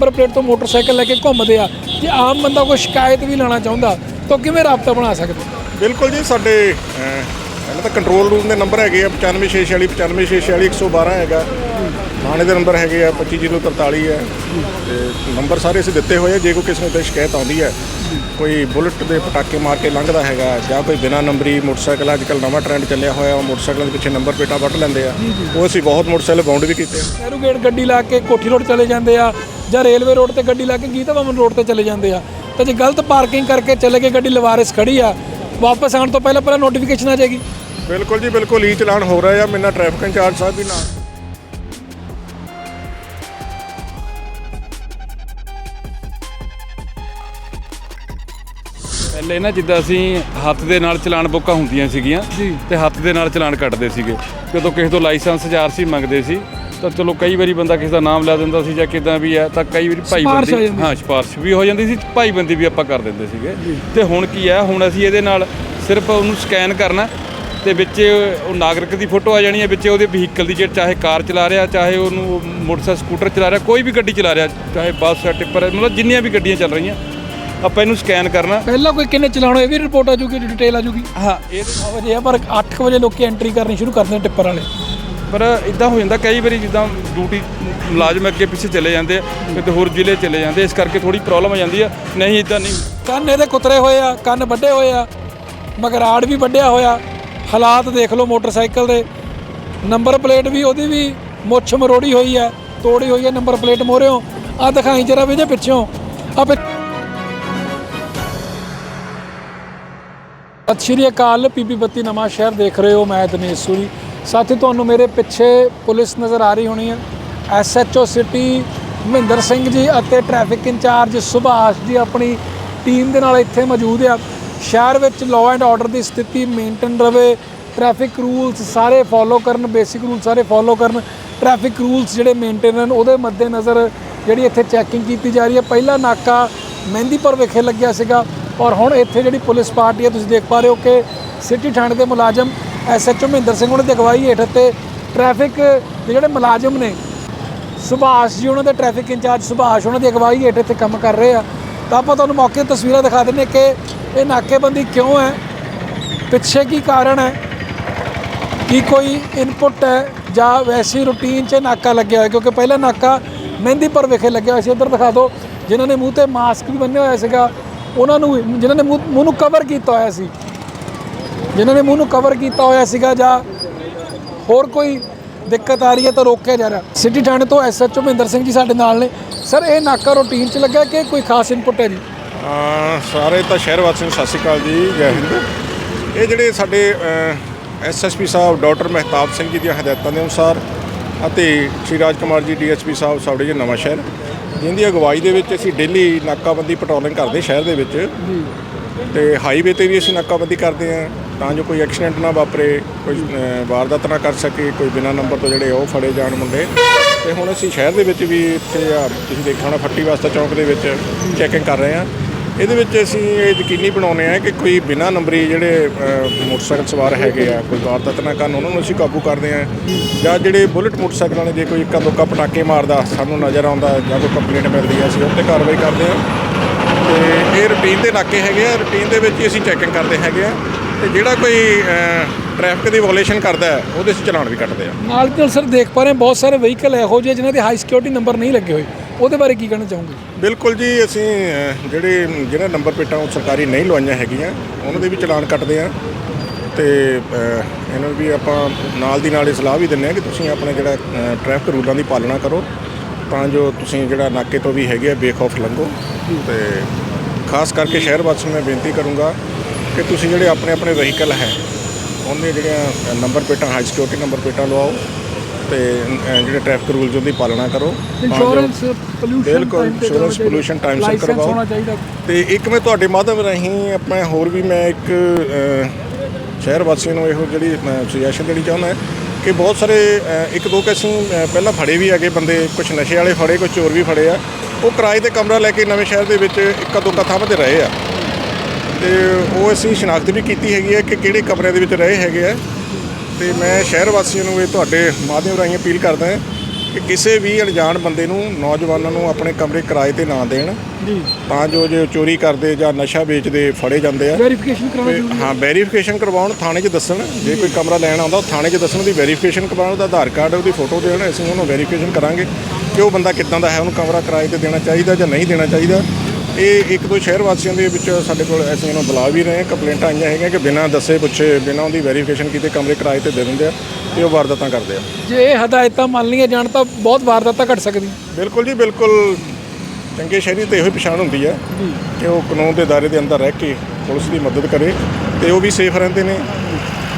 Number plate ਤੋਂ motorcycle ਲੈ ਕੇ ਘੁੰਮਦੇ ਆ। ਜੇ ਆਮ ਬੰਦਾ ਕੋਈ ਸ਼ਿਕਾਇਤ ਵੀ ਲਾਣਾ ਚਾਹੁੰਦਾ ਤਾਂ ਕਿਵੇਂ ਰਾਬਤਾ ਬਣਾ ਸਕਦਾ? ਬਿਲਕੁਲ ਜੀ ਸਾਡੇ ਅਹ, ਇਹਨਾਂ ਦਾ ਕੰਟਰੋਲ ਰੂਮ ਦੇ ਨੰਬਰ ਹੈਗੇ ਆ 9546 9546 112 ਹੈਗਾ। ਥਾਣੇ ਦੇ ਨੰਬਰ ਹੈਗੇ ਆ 25043 ਹੈ। ਤੇ ਨੰਬਰ ਸਾਰੇ ਅਸੀਂ ਦਿੱਤੇ ਹੋਏ ਆ ਜੇ ਕੋਈ ਕਿਸੇ ਨੂੰ ਤੇ ਸ਼ਿਕਾਇਤ ਆਉਂਦੀ ਹੈ ਕੋਈ ਬੁਲਟ ਦੇ ਪਟਾਕੇ ਮਾਰ ਕੇ ਲੰਘਦਾ ਹੈਗਾ ਜਾਂ ਕੋਈ ਬਿਨਾ ਨੰਬਰੀ ਮੋਟਰਸਾਈਕਲ ਅੱਜ ਕੱਲ੍ਹ ਨਵਾਂ ਟ੍ਰੈਂਡ ਚੱਲਿਆ ਹੋਇਆ ਉਹ ਮੋਟਰਸਾਈਕਲਾਂ ਦੇ ਪਿੱਛੇ ਨੰਬਰ ਪਲੇਟਾਂ ਵੱਢ ਲੈਂਦੇ ਆ। ਉਹ ਅਸੀਂ ਬਹੁਤ ਮੋਟਰਸਾਈਕਲ ਬਾਉਂਡ ਵੀ ਕੀਤੇ ਆ। ਨਹਿਰੂ ਗੇਟ ਗੱਡੀ ਲਾ ਕੇ ਕੋਠੀ ਰੋਡ ਚਲੇ ਜਾਂਦੇ ਆ ਜਾਂ ਰੇਲਵੇ ਰੋਡ ਤੇ ਗੱਡੀ ਲਾ ਕੇ ਗੀਤਾ ਭਵਨ ਰੋਡ ਤੇ ਚਲੇ ਜਾਂਦੇ ਆ। ਤਾਂ ਜੇ ਗਲਤ ਪਾਰਕਿੰਗ ਕਰਕੇ ਚਲੇ ਗਏ ਗੱਡੀ ਲਵਾਰਿਸ ਖੜੀ ਆ ਵਾਪਸ ਆਉਣ ਤੋਂ ਪਹਿਲਾਂ ਪਹਿਲਾਂ ਨੋਟੀਫਿਕੇਸ਼ਨ ਆ ਜਾਏਗੀ। ਬਿਲਕੁਲ ਜੀ ਬਿਲਕੁਲ ਈ ਚਲਾਨ ਹੋ ਰਿਹਾ ਆ ਮੇਰੇ ਟ੍ਰੈਫਿਕ ਇੰਚਾਰਜ ਸਾਹਿਬ ਵੀ ਨਾਲ। ਪਹਿਲੇ ਨਾ ਜਿੱਦਾਂ ਅਸੀਂ ਹੱਥ ਦੇ ਨਾਲ ਚਲਾਨ ਬੁੱਕਾਂ ਹੁੰਦੀਆਂ ਸੀਗੀਆਂ ਤੇ ਹੱਥ ਦੇ ਨਾਲ ਚਲਾਨ ਕੱਟਦੇ ਸੀਗੇ। ਜਦੋਂ ਕਿਸੇ ਤੋਂ ਲਾਇਸੈਂਸ ਜਾਂ ਆਰਸੀ ਮੰਗਦੇ ਸੀ ਤਾਂ ਚਲੋ ਕਈ ਵਾਰੀ ਬੰਦਾ ਕਿਸੇ ਦਾ ਨਾਮ ਲੈ ਦਿੰਦਾ ਸੀ ਜਾਂ ਕਿਦਾਂ ਵੀ ਹੈ ਤਾਂ ਕਈ ਵਾਰੀ ਭਾਈ ਸਿਫਾਰਿਸ਼ ਹੋ ਬੰਦੀ ਜਾਂਦੀ ਹਾਂ ਸਿਫਾਰਿਸ਼ ਵੀ ਹੋ ਜਾਂਦੀ ਸੀ ਭਾਈ ਬੰਦੀ ਵੀ ਆਪਾਂ ਕਰ ਦਿੰਦੇ ਸੀਗੇ। ਤੇ ਹੁਣ ਕੀ ਹੈ ਹੁਣ ਅਸੀਂ ਇਹਦੇ ਨਾਲ ਸਿਰਫ ਉਹਨੂੰ ਸਕੈਨ ਕਰਨਾ ਤੇ ਵਿੱਚ ਉਹ ਨਾਗਰਿਕ ਦੀ ਫੋਟੋ ਆ ਜਾਣੀ ਹੈ ਵਿੱਚ ਉਹਦੇ ਵਹੀਕਲ ਦੀ ਜਿਹੜਾ ਚਾਹੇ ਕਾਰ ਚਲਾ ਰਿਹਾ ਚਾਹੇ ਉਹਨੂੰ ਮੋਟਰਸਾਈਕਲ ਸਕੂਟਰ ਚਲਾ ਰਿਹਾ ਕੋਈ ਵੀ ਗੱਡੀ ਚਲਾ ਰਿਹਾ ਚਾਹੇ ਬੱਸ ਹੈ ਟਿੱਪਰ ਹੈ ਮਤਲਬ ਜਿੰਨੀਆਂ ਵੀ ਗੱਡੀਆਂ ਚੱਲ ਰਹੀਆਂ। ਆਪਾਂ ਇਹਨੂੰ ਸਕੈਨ ਕਰਨਾ। ਪਹਿਲਾਂ ਕੋਈ ਕਿੰਨੇ ਚਲਾਉਣਾ ਇਹ ਵੀ ਰਿਪੋਰਟ ਆ ਜੂਗੀ ਡਿਟੇਲ ਆ ਜੂਗੀ। ਹਾਂ ਇਹ 9 ਵਜੇ ਆ ਪਰ 8 ਵਜੇ ਲੋਕੀ ਐਂਟਰੀ ਕਰਨੀ ਸ਼ੁਰੂ ਕਰਦੇ ਨੇ ਟਿੱਪਰ ਵਾਲੇ। ਪਰ ਇਦਾਂ ਹੋ ਜਾਂਦਾ ਕਈ ਵਾਰੀ ਜਿੱਦਾਂ ਡਿਊਟੀ ਮੁਲਾਜ਼ਮ ਅੱਗੇ ਪਿੱਛੇ ਚਲੇ ਜਾਂਦੇ ਆ ਕਿਤੇ ਹੋਰ ਜ਼ਿਲ੍ਹੇ ਚਲੇ ਜਾਂਦੇ ਇਸ ਕਰਕੇ ਥੋੜੀ ਪ੍ਰੋਬਲਮ ਆ ਜਾਂਦੀ ਆ। ਨਹੀਂ ਇਦਾਂ ਨਹੀਂ। ਕੰਨ ਇਹਦੇ ਕੁਤਰੇ ਹੋਏ ਆ ਕੰਨ ਵੱਡੇ ਹੋਏ ਆ ਮਗਰਾੜ ਵੀ ਵੱਡਿਆ ਹੋਇਆ। ਹਾਲਾਤ ਦੇਖ ਲਓ ਮੋਟਰਸਾਈਕਲ ਦੇ। ਨੰਬਰ ਪਲੇਟ ਵੀ ਉਹਦੀ ਵੀ ਮੁੱਛ ਮਰੋੜੀ ਹੋਈ ਹੈ ਤੋੜੀ ਹੋਈ ਹੈ ਨੰਬਰ ਪਲੇਟ ਮੋਰਿਓ ਆ ਦਿਖਾਈ ਜਰਾ ਵੀ ਜੇ ਪਿੱਛੋਂ। ਆ ਸਤਿ ਸ਼੍ਰੀ ਅਕਾਲ ਪੀਪੀ ਬੱਤੀ ਨਵਾਂ ਸ਼ਹਿਰ ਦੇਖ ਰਹੇ ਹੋ, ਮੈਂ ਦਿਨੇਸ਼ ਸੂਰੀ। ਸਾਥੀ, ਤੁਹਾਨੂੰ ਮੇਰੇ ਪਿੱਛੇ ਪੁਲਿਸ ਨਜ਼ਰ ਆ ਰਹੀ ਹੋਣੀ ਹੈ। ਐਸਐਚਓ ਸਿਟੀ, ਮਹਿੰਦਰ ਸਿੰਘ ਜੀ ਅਤੇ ਟ੍ਰੈਫਿਕ ਇੰਚਾਰਜ ਸੁਭਾਸ਼ ਜੀ ਆਪਣੀ ਟੀਮ ਦੇ ਨਾਲ ਇੱਥੇ ਮੌਜੂਦ ਆ। ਸ਼ਹਿਰ ਵਿੱਚ ਲਾਅ ਐਂਡ ਆਰਡਰ ਦੀ ਸਥਿਤੀ ਮੇਨਟੇਨ ਰਵੇ, ਟ੍ਰੈਫਿਕ ਰੂਲਸ ਸਾਰੇ ਫੋਲੋ ਕਰਨ ਬੇਸਿਕ ਰੂਲ ਸਾਰੇ ਫੋਲੋ ਕਰਨ। ਟ੍ਰੈਫਿਕ ਰੂਲਸ ਜਿਹੜੇ ਮੇਨਟੇਨ ਹਨ, ਉਹਦੇ ਮੱਦੇ ਨਜ਼ਰ ਜਿਹੜੀ ਇੱਥੇ ਚੈਕਿੰਗ ਕੀਤੀ ਜਾ ਰਹੀ ਹੈ। ਪਹਿਲਾ ਨਾਕਾ ਮਹਿੰਦੀਪੁਰ ਵਿਖੇ ਲੱਗਿਆ ਸੀਗਾ। ਔਰ ਹੁਣ ਇੱਥੇ ਜਿਹੜੀ ਪੁਲਿਸ ਪਾਰਟੀ ਹੈ, ਤੁਸੀਂ ਦੇਖ ਪਾ ਰਹੇ ਹੋ ਕਿ ਸਿਟੀ ਥਾਣੇ ਦੇ ਮੁਲਾਜ਼ਮ ਐਸਐਚਓ ਮਹਿੰਦਰ ਸਿੰਘ ਉਹਨਾਂ ਦੀ ਅਗਵਾਈ ਹੇਠ ਤੇ ਟ੍ਰੈਫਿਕ ਦੇ ਜਿਹੜੇ ਮੁਲਾਜ਼ਮ ਨੇ, ਸੁਭਾਸ਼ ਜੀ ਉਹਨਾਂ ਦੇ ਟ੍ਰੈਫਿਕ ਇੰਚਾਰਜ ਸੁਭਾਸ਼ ਉਹਨਾਂ ਦੀ ਅਗਵਾਈ ਹੇਠ ਇੱਥੇ ਕੰਮ ਕਰ ਰਹੇ ਆ। ਤਾਂ ਆਪਾਂ ਤੁਹਾਨੂੰ ਮੌਕੇ ਤਸਵੀਰਾਂ ਦਿਖਾ ਦਿੰਨੇ ਕਿ ਇਹ ਨਾਕੇਬੰਦੀ ਕਿਉਂ ਹੈ, ਪਿੱਛੇ ਕੀ ਕਾਰਨ ਹੈ, ਕੀ ਕੋਈ ਇਨਪੁਟ ਹੈ ਜਾਂ ਵੈਸੀ ਰੂਟੀਨ 'ਚ ਨਾਕਾ ਲੱਗਿਆ ਹੋਇਆ, ਕਿਉਂਕਿ ਪਹਿਲਾ ਨਾਕਾ ਮਹਿੰਦੀਪੁਰ ਵਿਖੇ ਲੱਗਿਆ ਹੋਇਆ ਸੀ। ਇੱਧਰ ਦਿਖਾ ਦਿਓ, ਜਿਨ੍ਹਾਂ ਨੇ ਮੂੰਹ ਤੇ ਮਾਸਕ ਵੀ ਬੰਨਿਆ ਹੋਇਆ ਸੀਗਾ। ਉਹਨਾਂ ਨੂੰ ਜਿਨ੍ਹਾਂ ਨੇ ਮੂੰਹ ਮੂੰਹ ਨੂੰ ਕਵਰ ਕੀਤਾ ਹੋਇਆ ਸੀ। ਜਿਨ੍ਹਾਂ ਨੇ ਮੂੰਹ ਨੂੰ ਕਵਰ ਕੀਤਾ ਹੋਇਆ ਸੀਗਾ ਜਾਂ ਹੋਰ ਕੋਈ ਦਿੱਕਤ ਆ ਰਹੀ ਹੈ ਤਾਂ ਰੋਕਿਆ ਜਾ ਰਿਹਾ। ਸਿਟੀ ਥਾਣੇ ਤੋਂ ਐਸਐਚਓ ਮਹਿੰਦਰ ਸਿੰਘ ਜੀ ਸਾਡੇ ਨਾਲ ਨੇ। ਸਰ ਇਹ ਨਾਕਾ ਰੂਟੀਨ 'ਚ ਲੱਗਾ ਕਿ ਕੋਈ ਖਾਸ ਇਨਪੁਟ ਹੈ ਜੀ? ਸਾਰੇ ਤਾਂ ਸ਼ਹਿਰ ਵਾਸੀਆਂ ਨੂੰ ਸਤਿ ਸ਼੍ਰੀ ਅਕਾਲ ਜੀ, ਜੈ ਹਿੰਦ। ਇਹ ਜਿਹੜੇ ਸਾਡੇ ਐਸਐਸਪੀ ਸਾਹਿਬ, ਡਾਕਟਰ ਮਹਿਤਾਬ ਸਿੰਘ ਜੀ ਦੀਆਂ ਹਦਾਇਤਾਂ ਦੇ ਅਨੁਸਾਰ ਅਤੇ ਸ਼੍ਰੀ ਰਾਜ ਕੁਮਾਰ ਜੀ ਡੀਐਸਪੀ ਸਾਹਿਬ, ਸਾਡੇ ਜੀ ਨਵਾਂ ਸ਼ਹਿਰ ਜਿਨ੍ਹਾਂ ਦੀ ਅਗਵਾਈ ਦੇ ਵਿੱਚ ਅਸੀਂ ਡੇਲੀ ਨਾਕਾਬੰਦੀ ਪੈਟਰੋਲਿੰਗ ਕਰਦੇ ਸ਼ਹਿਰ ਦੇ ਵਿੱਚ। ਤੇ ਹਾਈਵੇ ਤੇ ਵੀ ਅਸੀਂ ਨਾਕਾਬੰਦੀ ਕਰਦੇ ਹਾਂ ਤਾਂ ਜੋ ਕੋਈ ਐਕਸੀਡੈਂਟ ਨਾ ਵਾਪਰੇ ਕੋਈ ਵਾਰਦਾਤ ਨਾ ਕਰ ਸਕੇ ਕੋਈ ਬਿਨਾਂ ਨੰਬਰ ਤੋਂ ਜਿਹੜੇ ਉਹ ਫੜੇ ਜਾਣ ਮੁੰਡੇ। ਤੇ ਹੁਣ ਅਸੀਂ ਸ਼ਹਿਰ ਦੇ ਵਿੱਚ ਵੀ ਇੱਥੇ ਆ ਤੁਸੀਂ ਦੇਖਿਆ ਹੋਣਾ ਫੱਟੀ ਵਾਸਤਾ ਚੌਂਕ ਦੇ ਵਿੱਚ ਚੈਕਿੰਗ ਕਰ ਰਹੇ ਹਾਂ। ਇਹਦੇ ਵਿੱਚ ਅਸੀਂ ਇਹ ਯਕੀਨੀ ਬਣਾਉਂਦੇ ਆ ਕਿ ਕੋਈ ਬਿਨਾਂ ਨੰਬਰੀ ਜਿਹੜੇ ਮੋਟਰਸਾਈਕਲ ਸਵਾਰ ਹੈਗੇ ਆ ਕੋਈ ਵਾਰਦਾਤ ਨਾ ਕਰਨ ਉਹਨਾਂ ਨੂੰ ਅਸੀਂ ਕਾਬੂ ਕਰਦੇ ਆ ਜਾਂ ਜਿਹੜੇ ਬੁਲਟ ਮੋਟਰਸਾਈਕਲਾਂ ਨੇ ਜੇ ਕੋਈ ਇੱਕਾ ਦੁੱਕਾ ਪਟਾਕੇ ਮਾਰਦਾ ਸਾਨੂੰ ਨਜ਼ਰ ਆਉਂਦਾ ਜਾਂ ਕੋਈ ਕੰਪਲੇਂਟ ਮਿਲਦੀ ਆ ਅਸੀਂ ਉਹ ਤੇ ਕਾਰਵਾਈ ਕਰਦੇ ਆ ਤੇ ਇਹ ਰੂਟੀਨ ਦੇ ਨਾਕੇ ਹੈਗੇ ਆ ਰੂਟੀਨ ਦੇ ਵਿੱਚ ਹੀ ਅਸੀਂ ਚੈਕਿੰਗ ਕਰਦੇ ਹੈਗੇ ਆ। ਤੇ ਜਿਹੜਾ ਕੋਈ ਟ੍ਰੈਫਿਕ ਦੀ ਵਾਇਓਲੇਸ਼ਨ ਕਰਦਾ ਹੈ, ਉਹਦੇ 'ਚ ਚਲਾਨ ਵੀ ਕੱਟਦੇ ਆ। ਨਾਲ ਦੀ ਸਰ ਦੇਖ ਪਾ ਰਹੇ ਬਹੁਤ ਸਾਰੇ ਵਹੀਕਲ ਇਹੋ ਜਿਹੇ ਜਿਨ੍ਹਾਂ ਦੇ ਹਾਈ ਸਿਕਿਉਰਿਟੀ ਨੰਬਰ ਨਹੀਂ ਲੱਗੇ ਹੋਏ। ਉਹਦੇ ਬਾਰੇ ਕੀ ਕਹਿਣਾ ਚਾਹੋਗੇ? ਬਿਲਕੁਲ ਜੀ ਅਸੀਂ ਜਿਹੜੇ ਜਿਹੜੇ ਨੰਬਰ ਪਲੇਟਾਂ ਉਹ ਸਰਕਾਰੀ ਨਹੀਂ ਲਵਾਈਆਂ ਹੈਗੀਆਂ ਉਹਨਾਂ ਦੇ ਵੀ ਚਲਾਨ ਕੱਟਦੇ ਆ ਤੇ ਅਹ, ਇਹਨਾਂ ਨੂੰ ਵੀ ਆਪਾਂ ਨਾਲ ਦੀ ਨਾਲ ਇਹ ਸਲਾਹ ਵੀ ਦਿੰਦੇ ਆ ਕਿ ਤੁਸੀਂ ਆਪਣਾ ਜਿਹੜਾ ਟ੍ਰੈਫਿਕ ਰੂਲਾਂ ਦੀ ਪਾਲਣਾ ਕਰੋ ਤਾਂ ਜੋ ਤੁਸੀਂ ਜਿਹੜਾ ਨਾਕੇ ਤੋਂ ਵੀ ਹੈਗੇ ਆ ਬੇਖੌਫ ਲੰਘੋ ਤੇ ਖਾਸ ਕਰਕੇ ਸ਼ਹਿਰ ਵਾਸੀਆਂ ਨੂੰ ਮੈਂ ਬੇਨਤੀ ਕਰੂੰਗਾ ਕਿ ਤੁਸੀਂ ਜਿਹੜੇ ਆਪਣੇ ਆਪਣੇ ਵਹੀਕਲ ਹੈ ਉਹਨੇ ਜਿਹੜੀਆਂ ਨੰਬਰ ਪਲੇਟਾਂ ਹਾਈ ਸਿਕਿਉਰਿਟੀ ਨੰਬਰ ਪਲੇਟਾਂ ਲਵਾਓ। ਤੇ ਅਹ, ਜਿਹੜੇ ਟ੍ਰੈਫਿਕ ਰੂਲਸ ਦੀ ਪਾਲਣਾ ਕਰੋ। ਤਾਂ ਜੋ- ਇੰਸ਼ੋਰੈਂਸ ਪੋਲੂਸ਼ਨ ਬਿਲਕੁਲ, insurance, pollution time ਸਿਰ ਕਰਵਾਓ। ਹੋਣਾ ਚਾਹੀਦਾ। ਤੇ ਇੱਕ ਮੈਂ ਤੁਹਾਡੇ ਮਾਧਿਅਮ ਰਾਹੀਂ ਆਪਣਾ ਹੋਰ ਵੀ ਮੈਂ ਇੱਕ ਸ਼ਹਿਰ ਵਾਸੀਆਂ ਨੂੰ ਇਹੋ ਜਿਹੜੀ ਸੁਜੈਸ਼ਨ ਦੇਣੀ ਚਾਹੁੰਦਾ ਕਿ ਬਹੁਤ ਸਾਰੇ ਇੱਕ ਦੋ ਕਿ ਅਸੀਂ ਪਹਿਲਾਂ ਫੜੇ ਵੀ ਹੈਗੇ ਬੰਦੇ ਕੁਝ ਨਸ਼ੇ ਵਾਲੇ ਫੜੇ ਕੁਝ ਚੋਰ ਵੀ ਫੜੇ ਆ। ਉਹ ਕਿਰਾਏ ਤੇ ਕਮਰਾ ਲੈ ਕੇ ਨਵੇਂ ਸ਼ਹਿਰ ਦੇ ਵਿੱਚ ਇੱਕਾ ਦੁੱਕਾ ਥਾਂ ਤੇ ਰਹੇ ਆ। ਤੇ ਉਹ ਅਸੀਂ ਸ਼ਨਾਖਤ ਵੀ ਕੀਤੀ ਹੈਗੀ ਹੈ ਕਿ ਕਿਹੜੇ ਕਮਰਿਆਂ ਦੇ ਵਿੱਚ ਰਹੇ ਹੈਗੇ ਆ। ਤੇ ਮੈਂ ਸ਼ਹਿਰ ਵਾਸੀਆਂ ਨੂੰ ਇਹ ਤੁਹਾਡੇ ਮਾਧਿਅਮ ਰਾਹੀਂ ਅਪੀਲ ਕਰਦਾ ਹਾਂ ਕਿ ਕਿਸੇ ਵੀ ਅਣਜਾਣ ਬੰਦੇ ਨੂੰ ਨੌਜਵਾਨਾਂ ਨੂੰ ਆਪਣੇ ਕਮਰੇ ਕਿਰਾਏ ਤੇ ਨਾ ਦੇਣ। ਜੀ। ਤਾਂ ਜੋ ਜੇ ਚੋਰੀ ਕਰਦੇ ਜਾਂ ਨਸ਼ਾ ਵੇਚਦੇ ਫੜੇ ਜਾਂਦੇ ਆ। ਵੈਰੀਫਿਕੇਸ਼ਨ ਕਰਾਉਣਾ ਤੇ ਜ਼ਰੂਰੀ ਹੈ। ਵੈਰੀਫਿਕੇਸ਼ਨ ਕਰਵਾਉਣ ਥਾਣੇ 'ਚ ਦੱਸਣ। ਜੇ ਕੋਈ ਕਮਰਾ ਲੈਣ ਆਉਂਦਾ ਉਹ ਥਾਣੇ 'ਚ ਦੱਸਣ ਉਹਦੀ ਵੈਰੀਫਿਕੇਸ਼ਨ ਕਰਵਾਉਣ ਉਹਦਾ ਆਧਾਰ ਕਾਰਡ ਉਹਦੀ ਫੋਟੋ ਦੇਣ ਅਸੀਂ ਉਹਨੂੰ ਵੈਰੀਫਿਕੇਸ਼ਨ ਕਰਾਂਗੇ ਕਿ ਉਹ ਬੰਦਾ ਕਿੱਦਾਂ ਦਾ ਹੈ ਉਹਨੂੰ ਕਮਰਾ ਕਿਰਾਏ ਤੇ ਦੇਣਾ ਚਾਹੀਦਾ ਜਾਂ ਨਹੀਂ ਦੇਣਾ ਚਾਹੀਦਾ। ਇਹ ਇੱਕ ਦੋ ਸ਼ਹਿਰ ਵਾਸੀਆਂ ਦੇ ਵਿੱਚ ਸਾਡੇ ਕੋਲ ਅਸੀਂ ਉਹਨੂੰ ਬੁਲਾ ਵੀ ਰਹੇ ਹਾਂ ਕੰਪਲੇਂਟਾਂ ਆਈਆਂ ਹੈਗੀਆਂ ਕਿ ਬਿਨਾਂ ਦੱਸੇ ਪੁੱਛੇ ਬਿਨਾਂ ਉਹਦੀ ਵੈਰੀਫਿਕੇਸ਼ਨ ਕੀਤੇ ਕਮਰੇ ਕਿਰਾਏ ਤੇ ਦੇ ਦਿੰਦੇ ਆ ਤੇ ਉਹ ਵਾਰਦਾਤਾਂ ਕਰਦੇ ਆ। ਜੇ ਇਹ ਹਦਾਇਤਾਂ ਮੰਨ ਲਈਆਂ ਜਾਣ ਤਾਂ ਬਹੁਤ ਵਾਰਦਾਤਾਂ ਘਟ ਸਕਦੀ। ਬਿਲਕੁਲ ਜੀ ਬਿਲਕੁਲ ਚੰਗੇ ਸ਼ਹਿਰੀ ਤੇ ਇਹੋ ਹੀ ਪਛਾਣ ਹੁੰਦੀ ਹੈ ਕਿ ਉਹ ਕਾਨੂੰਨ ਦੇ ਦਾਇਰੇ ਦੇ ਅੰਦਰ ਰਹਿ ਕੇ ਪੁਲਿਸ ਦੀ ਮਦਦ ਕਰੇ ਤੇ ਉਹ ਵੀ ਸੇਫ ਰਹਿੰਦੇ ਨੇ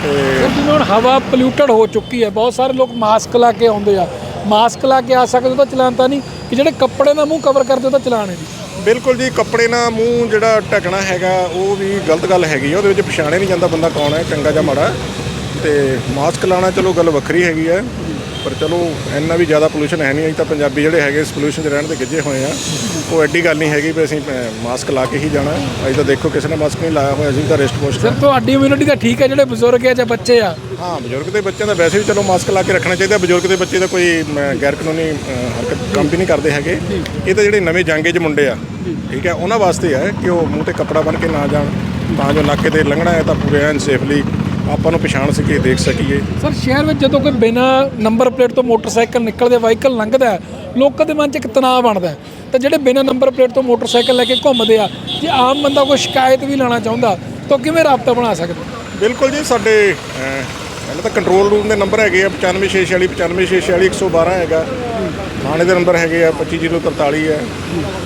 ਤੇ ਜਿਵੇਂ ਹੁਣ ਹਵਾ ਪੋਲਿਊਟਡ ਹੋ ਚੁੱਕੀ ਹੈ ਬਹੁਤ ਸਾਰੇ ਲੋਕ ਮਾਸਕ ਲਾ ਕੇ ਆਉਂਦੇ ਆ। ਮਾਸਕ ਲਾ ਕੇ ਆ ਸਕਦੇ ਤਾਂ ਚਲਾਨ ਤਾਂ ਨਹੀਂ ਕਿ ਜਿਹੜੇ ਕੱਪੜੇ ਨਾਲ ਮੂੰਹ ਕਵਰ ਕਰਦੇ ਤਾਂ ਚਲਾਨ ਹੈ ਜੀ ਬਿਲਕੁਲ ਜੀ ਕੱਪੜੇ ਨਾਲ ਮੂੰਹ ਜਿਹੜਾ ਢੱਕਣਾ ਹੈਗਾ ਉਹ ਵੀ ਗਲਤ ਗੱਲ ਹੈਗੀ ਆ। ਉਹਦੇ ਵਿੱਚ ਪਛਾਣੇ ਨਹੀਂ ਜਾਂਦਾ ਬੰਦਾ ਕੌਣ ਹੈ ਚੰਗਾ ਜਾਂ ਮਾੜਾ। ਤੇ ਮਾਸਕ ਲਾਉਣਾ ਚਲੋ ਗੱਲ ਵੱਖਰੀ ਹੈਗੀ ਹੈ ਪਰ ਚਲੋ ਇੰਨਾ ਵੀ ਜ਼ਿਆਦਾ ਪੋਲੂਸ਼ਨ ਹੈ ਨਹੀਂ। ਅਸੀਂ ਤਾਂ ਪੰਜਾਬੀ ਜਿਹੜੇ ਹੈਗੇ ਇਸ ਪੋਲੂਸ਼ਨ 'ਚ ਰਹਿਣ ਦੇ ਗਿੱਜੇ ਹੋਏ ਆ। ਉਹ ਐਡੀ ਗੱਲ ਨਹੀਂ ਹੈਗੀ ਵੀ ਅਸੀਂ ਅਹ, ਮਾਸਕ ਲਾ ਕੇ ਹੀ ਜਾਣਾ। ਅਸੀਂ ਤਾਂ ਦੇਖੋ ਕਿਸੇ ਨੇ ਮਾਸਕ ਨਹੀਂ ਲਾਇਆ ਹੋਇਆ ਅਸੀਂ ਤਾਂ ਰਿਸਟ ਪੋਸਟ ਸਰ ਤੁਹਾਡੀ ਇਮਿਊਨਿਟੀ ਤਾਂ ਠੀਕ ਹੈ ਜਿਹੜੇ ਬਜ਼ੁਰਗ ਆ ਜਾਂ ਬੱਚੇ ਆ। ਹਾਂ ਬਜ਼ੁਰਗ ਦੇ ਬੱਚਿਆਂ ਦਾ ਵੈਸੇ ਵੀ ਚਲੋ ਮਾਸਕ ਲਾ ਕੇ ਰੱਖਣਾ ਚਾਹੀਦਾ। ਬਜ਼ੁਰਗ ਦੇ ਬੱਚੇ ਦਾ ਕੋਈ ਅਮ, ਗੈਰ ਕਾਨੂੰਨੀ ਅ, ਹਰਕਤ ਕੰਮ ਵੀ ਨਹੀਂ ਕਰਦੇ ਹੈਗੇ। ਇਹ ਤਾਂ ਜਿਹੜੇ ਨਵੇਂ ਜਾਂਗੇ 'ਚ ਮੁੰਡੇ ਆ ਠੀਕ ਹੈ ਉਹਨਾਂ ਵਾਸਤੇ ਹੈ ਕਿ ਉਹ ਮੂੰਹ ਤੇ ਕੱਪੜਾ ਬੰਨ ਕੇ ਨਾ ਜਾਣ ਤਾਂ ਜੋ ਨਾਕੇ ਤੇ ਲੰਘਣਾ ਹੈ ਤਾਂ ਪੂਰੇ ਐਨ ਸੇਫਲੀ ਆਪਾਂ ਨੂੰ ਪਛਾਣ ਸਕੀਏ ਦੇਖ ਸਕੀਏ। ਸਰ ਸ਼ਹਿਰ ਵਿੱਚ ਜਦੋਂ ਕੋਈ ਬਿਨਾ ਨੰਬਰ ਪਲੇਟ ਤੋਂ ਮੋਟਰਸਾਈਕਲ ਨਿਕਲਦੇ ਵਾਹੀਕਲ ਲੰਘਦਾ ਹੈ, ਲੋਕਾਂ ਦੇ ਮਨ 'ਚ ਇੱਕ ਤਣਾਅ ਬਣਦਾ ਹੈ। ਤਾਂ ਜਿਹੜੇ ਬਿਨਾ ਨੰਬਰ ਪਲੇਟ ਤੋਂ ਮੋਟਰਸਾਈਕਲ ਲੈ ਕੇ ਘੁੰਮਦੇ ਆ ਜੇ ਆਮ ਬੰਦਾ ਕੋਈ ਸ਼ਿਕਾਇਤ ਵੀ ਲਾਣਾ ਚਾਹੁੰਦਾ ਤਾਂ ਉਹ ਕਿਵੇਂ ਰਾਬਤਾ ਬਣਾ ਸਕਦਾ? ਬਿਲਕੁਲ ਜੀ ਸਾਡੇ ਪਹਿਲਾਂ ਤਾਂ ਕੰਟਰੋਲ ਰੂਮ ਦੇ ਨੰਬਰ ਹੈਗੇ ਆ 9546 95646 112 ਹੈਗਾ। ਥਾਣੇ ਦੇ ਨੰਬਰ ਹੈਗੇ ਆ 25043 ਹੈ।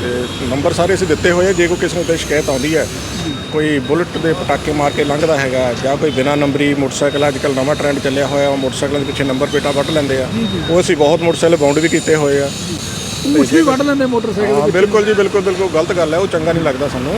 ਤੇ ਨੰਬਰ ਸਾਰੇ ਅਸੀਂ ਦਿੱਤੇ ਹੋਏ ਆ ਜੇ ਕੋਈ ਕਿਸੇ ਨੂੰ ਤੇ ਸ਼ਿਕਾਇਤ ਆਉਂਦੀ ਹੈ ਕੋਈ ਬੁਲਟ ਦੇ ਪਟਾਕੇ ਮਾਰ ਕੇ ਲੰਘਦਾ ਹੈਗਾ ਜਾਂ ਕੋਈ ਬਿਨਾ ਨੰਬਰੀ ਮੋਟਰਸਾਈਕਲ ਅੱਜ ਕੱਲ੍ਹ ਨਵਾਂ ਟ੍ਰੈਂਡ ਚੱਲਿਆ ਹੋਇਆ ਉਹ ਮੋਟਰਸਾਈਕਲਾਂ ਦੇ ਪਿੱਛੇ ਨੰਬਰ ਪਲੇਟਾਂ ਵੱਢ ਲੈਂਦੇ ਆ। ਉਹ ਅਸੀਂ ਬਹੁਤ ਮੋਟਰਸਾਈਕਲ ਬਾਉਂਡ ਵੀ ਕੀਤੇ ਹੋਏ ਆ। ਵੀ ਵੱਢ ਲੈਂਦੇ ਮੋਟਰਸਾਈਕਲ ਬਿਲਕੁਲ ਜੀ ਬਿਲਕੁਲ ਬਿਲਕੁਲ ਗਲਤ ਗੱਲ ਹੈ ਉਹ ਚੰਗਾ ਨਹੀਂ ਲੱਗਦਾ ਸਾਨੂੰ।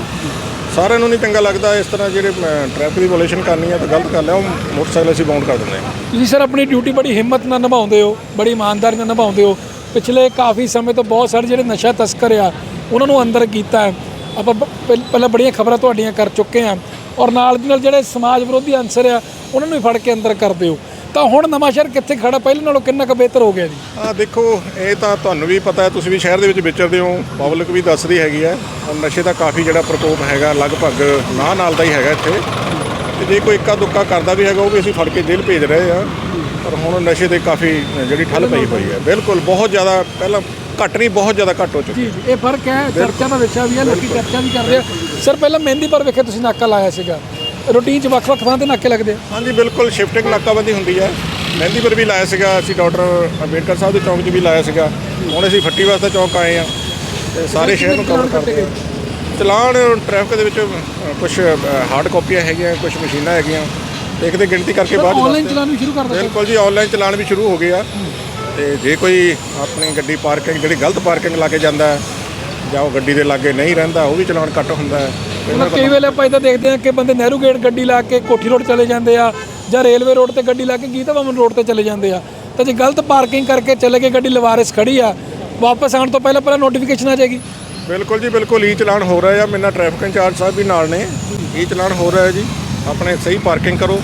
ਸਾਰਿਆਂ ਨੂੰ ਨਹੀਂ ਚੰਗਾ ਲੱਗਦਾ ਇਸ ਤਰ੍ਹਾਂ ਜਿਹੜੇ ਟ੍ਰੈਫਿਕ ਦੀ ਵਾਇਓਲੇਸ਼ਨ ਕਰਨੀ ਹੈ ਤਾਂ ਗਲਤ ਗੱਲ ਹੈ ਉਹ ਮੋਟਰਸਾਈਕਲ ਅਸੀਂ ਬਾਉਂਡ ਕਰ ਦਿੰਦੇ ਹਾਂ ਤੁਸੀਂ ਸਰ ਆਪਣੀ ਡਿਊਟੀ ਬੜੀ ਹਿੰਮਤ ਨਾਲ ਨਿਭਾਉਂਦੇ ਹੋ, ਬੜੀ ਇਮਾਨਦਾਰੀ ਨਾਲ ਨਿਭਾਉਂਦੇ ਹੋ। ਪਿਛਲੇ ਕਾਫੀ ਸਮੇਂ ਤੋਂ ਬਹੁਤ ਸਾਰੇ ਜਿਹੜੇ ਨਸ਼ਾ ਤਸਕਰ ਆ, ਉਹਨਾਂ ਨੂੰ ਅੰਦਰ ਕੀਤਾ ਹੈ। ਆਪਾਂ ਪਹਿਲਾਂ ਬੜੀਆਂ ਖਬਰਾਂ ਤੁਹਾਡੀਆਂ ਕਰ ਚੁੱਕੇ ਆ ਔਰ ਨਾਲ ਦੀ ਨਾਲ ਜਿਹੜੇ ਸਮਾਜ ਵਿਰੋਧੀ ਅੰਸਰ ਆ, ਉਹਨਾਂ ਨੂੰ ਵੀ ਫੜ ਕੇ ਅੰਦਰ ਕਰਦੇ ਹੋ ਤਾਂ ਹੁਣ ਨਵਾਂ ਸ਼ਹਿਰ ਕਿੱਥੇ ਖੜਾ? ਪਹਿਲਾਂ ਨਾਲੋਂ ਕਿੰਨਾ ਕੁ ਬਿਹਤਰ ਹੋ ਗਿਆ ਜੀ? ਆ ਦੇਖੋ ਇਹ ਤਾਂ ਤੁਹਾਨੂੰ ਵੀ ਪਤਾ ਹੈ ਤੁਸੀਂ ਵੀ ਸ਼ਹਿਰ ਦੇ ਵਿੱਚ ਵਿਚਰਦੇ ਹੋ। ਪਬਲਿਕ ਵੀ ਦੱਸਦੀ ਹੈਗੀ ਹੈ। ਨਸ਼ੇ ਦਾ ਕਾਫੀ ਜਿਹੜਾ ਪ੍ਰਕੋਪ ਹੈਗਾ ਲਗਭਗ ਨਾ ਨਾਲ ਦਾ ਹੀ ਹੈਗਾ ਇੱਥੇ। ਤੇ ਜੇ ਕੋਈ ਇੱਕਾ ਦੁੱਕਾ ਕਰਦਾ ਵੀ ਹੈਗਾ ਉਹ ਵੀ ਅਸੀਂ ਫੜ ਕੇ ਜੇਲ੍ਹ ਭੇਜ ਰਹੇ ਆ ਪਰ ਹੁਣ ਨਸ਼ੇ ਦੇ ਕਾਫੀ ਜਿਹੜੀ ਠੱਲ ਪਈ ਹੋਈ ਹੈ। ਬਿਲਕੁਲ ਬਹੁਤ ਜ਼ਿਆਦਾ ਪਹਿਲਾਂ ਘੱਟ ਨਹੀਂ ਬਹੁਤ ਜ਼ਿਆਦਾ ਘੱਟ ਹੋ ਚੁੱਕੀ ਜੀ ਜੀ ਇਹ ਫ਼ਰਕ ਹੈ ਚਰਚਾ ਦਾ ਵਿਸ਼ਾ ਵੀ ਹੈ ਲੋਕੀ ਚਰਚਾ ਵੀ ਕਰ ਰਹੇ ਆ। ਸਰ ਪਹਿਲਾਂ ਮਹਿੰਦੀ ਪਰ ਵੇਖੇ ਤੁਸੀਂ ਨਾਕਾ ਲਾਇਆ ਸੀਗਾ। ਰੂਟੀਨ 'ਚ ਵੱਖ-ਵੱਖ ਥਾਂ ਤੇ ਨਾਕੇ ਲੱਗਦੇ ਆ? ਹਾਂਜੀ ਬਿਲਕੁਲ ਸ਼ਿਫਟਿੰਗ ਨਾਕਾਬੰਦੀ ਹੁੰਦੀ ਹੈ। ਮਹਿੰਦੀ ਪਰ ਵੀ ਲਾਇਆ ਸੀਗਾ ਅਸੀਂ ਡਾਕਟਰ ਅੰਬੇਡਕਰ ਸਾਹਿਬ ਦੇ ਚੌਂਕ 'ਚ ਵੀ ਲਾਇਆ ਸੀਗਾ। ਹੁਣ ਅਸੀਂ ਫੱਟੀ ਵਾਸਤੇ ਚੌਂਕ ਆਏ ਆ ਤੇ ਸਾਰੇ ਸ਼ਹਿਰ ਨੂੰ ਕਵਰ ਕਰਦੇ ਆ ਚਲਾਨ ਟ੍ਰੈਫਿਕ ਦੇ ਵਿੱਚ ਕੁਝ ਹਾਰਡ ਕਾਪੀਆਂ ਹੈਗੀਆਂ ਕੁਝ ਮਸ਼ੀਨਾਂ ਹੈਗੀਆਂ। ਤੇ ਇੱਕ ਦੇ ਗਿਣਤੀ ਕਰਕੇ ਬਾਅਦ ਆਨਲਾਈਨ। ਚਲਾਨ ਵੀ ਸ਼ੁਰੂ ਕਰ ਦਿੱਤਾ। ਬਿਲਕੁਲ ਜੀ ਆਨਲਾਈਨ ਚਲਾਨ ਵੀ ਸ਼ੁਰੂ ਹੋ ਗਏ ਆ ਤੇ ਜੇ ਕੋਈ ਆਪਣੀ ਗੱਡੀ ਪਾਰਕਿੰਗ ਜਿਹੜੀ ਗਲਤ ਪਾਰਕਿੰਗ ਲਾ ਕੇ ਜਾਂਦਾ ਜਾਂ ਉਹ ਗੱਡੀ ਦੇ ਲਾਗੇ ਨਹੀਂ ਰਹਿੰਦਾ ਉਹ ਵੀ ਚਲਾਨ ਕੱਟ ਹੁੰਦਾ ਹੈ। ਮਤਲਬ ਕਈ ਵੇਲੇ ਆਪਾਂ ਇਦਾਂ ਦੇਖਦੇ ਹਾਂ ਕਿ ਬੰਦੇ ਨਹਿਰੂ ਗੇਟ ਗੱਡੀ ਲਾ ਕੇ ਕੋਠੀ ਰੋਡ ਚਲੇ ਜਾਂਦੇ ਆ ਜਾਂ ਰੇਲਵੇ ਰੋਡ ਤੇ ਗੱਡੀ ਲਾ ਕੇ ਗੀਤਾ ਭਵਨ ਰੋਡ ਤੇ ਚਲੇ ਜਾਂਦੇ ਆ। ਤਾਂ ਜੇ ਗਲਤ ਪਾਰਕਿੰਗ ਕਰਕੇ ਚਲੇ ਗਏ ਗੱਡੀ ਲਵਾਰਿਸ ਖੜੀ ਆ ਵਾਪਸ ਆਉਣ ਤੋਂ ਪਹਿਲਾਂ ਪਹਿਲਾਂ ਨੋਟੀਫਿਕੇਸ਼ਨ ਆ ਜਾਏਗੀ। ਬਿਲਕੁਲ ਜੀ ਬਿਲਕੁਲ ਈ ਚਲਾਨ ਹੋ ਰਿਹਾ ਆ। ਮੇਰੇ ਟ੍ਰੈਫਿਕ ਇੰਚਾਰਜ ਸਾਹਿਬ ਵੀ ਨਾਲ ਨੇ। ਈ ਚਲਾਨ ਹੋ ਰਿਹਾ ਜੀ। ਆਪਣੇ ਸਹੀ ਪਾਰਕਿੰਗ ਕਰੋ।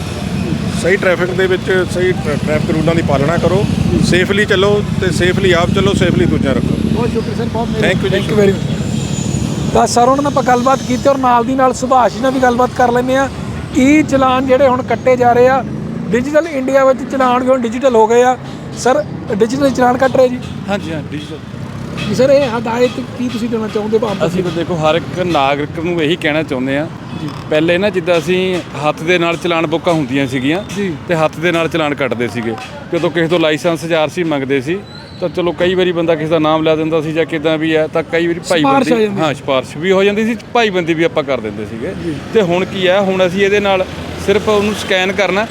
ਸਹੀ ਟ੍ਰੈਫਿਕ ਦੇ ਵਿੱਚ ਸਹੀ ਟ੍ਰੈ- ਟ੍ਰੈਫਿਕ ਰੂਲਾਂ ਦੀ ਪਾਲਣਾ ਕਰੋ। ਸੇਫਲੀ ਚੱਲੋ ਤੇ ਸੇਫਲੀ ਆਪ ਚੱਲੋ ਸੇਫਲੀ ਦੂਜਿਆਂ ਰੱਖੋ। ਬਹੁਤ ਸ਼ੁਕਰੀਆ ਸਰ ਬਹੁਤ you ਜੀ। ਥੈਂਕ ਯੂ ਵੈਰੀ ਤਾਂ ਸਰ ਉਹਨਾਂ ਨਾਲ ਆਪਾਂ ਗੱਲਬਾਤ ਕੀਤੀ ਔਰ ਨਾਲ ਦੀ ਨਾਲ ਸੁਭਾਸ਼ ਜੀ ਨਾਲ ਵੀ ਗੱਲਬਾਤ ਕਰ ਲੈਂਦੇ ਆ ਈ ਚਲਾਨ ਜਿਹੜੇ ਹੁਣ ਕੱਟੇ ਜਾ ਰਹੇ ਆ ਡਿਜੀਟਲ ਇੰਡੀਆ ਵਿੱਚ ਚਲਾਨ ਵੀ ਹੁਣ ਡਿਜੀਟਲ ਹੋ ਗਏ ਆ। ਸਰ ਡਿਜੀਟਲ ਚਲਾਨ ਕੱਟ ਰਹੇ ਜੀ? ਹਾਂਜੀ ਹਾਂ ਡਿਜੀਟਲ ਜੀ ਸਰ ਇਹ ਹਦਾਇਤ ਕੀ ਤੁਸੀਂ ਦੇਣਾ ਚਾਹੁੰਦੇ ਭਾਵੇਂ ਅਸੀਂ ਤਾਂ ਦੇਖੋ ਹਰ ਇੱਕ ਨਾਗਰਿਕ ਨੂੰ ਇਹੀ ਕਹਿਣਾ ਚਾਹੁੰਦੇ ਆ ਪਹਿਲੇ ਨਾ ਜਿੱਦਾਂ ਅਸੀਂ ਹੱਥ ਦੇ ਨਾਲ ਚਲਾਨ ਬੁੱਕਾਂ ਹੁੰਦੀਆਂ ਸੀਗੀਆਂ ਜੀ। ਤੇ ਹੱਥ ਦੇ ਨਾਲ ਚਲਾਨ ਕੱਟਦੇ ਸੀਗੇ। ਜਦੋਂ ਕਿਸੇ ਤੋਂ ਲਾਇਸੈਂਸ ਜਾਂ ਆਰਸੀ ਮੰਗਦੇ ਸੀ ਤਾਂ ਚਲੋ ਕਈ ਵਾਰੀ ਬੰਦਾ ਕਿਸੇ ਦਾ ਨਾਮ ਲੈ ਦਿੰਦਾ ਸੀ ਜਾਂ ਕਿਦਾਂ ਵੀ ਹੈ ਤਾਂ ਕਈ ਵਾਰੀ ਭਾਈਬੰਦੀ ਹਾਂ ਸਿਫਾਰਿਸ਼ ਵੀ ਹੋ ਜਾਂਦੀ ਸੀ ਭਾਈਬੰਦੀ ਵੀ ਆਪਾਂ ਕਰ ਦਿੰਦੇ ਸੀਗੇ। ਤੇ ਹੁਣ ਕੀ ਹੈ ਹੁਣ ਅਸੀਂ ਇਹਦੇ ਨਾਲ ਸਿਰਫ ਉਹਨੂੰ ਸਕੈਨ ਕਰਨਾ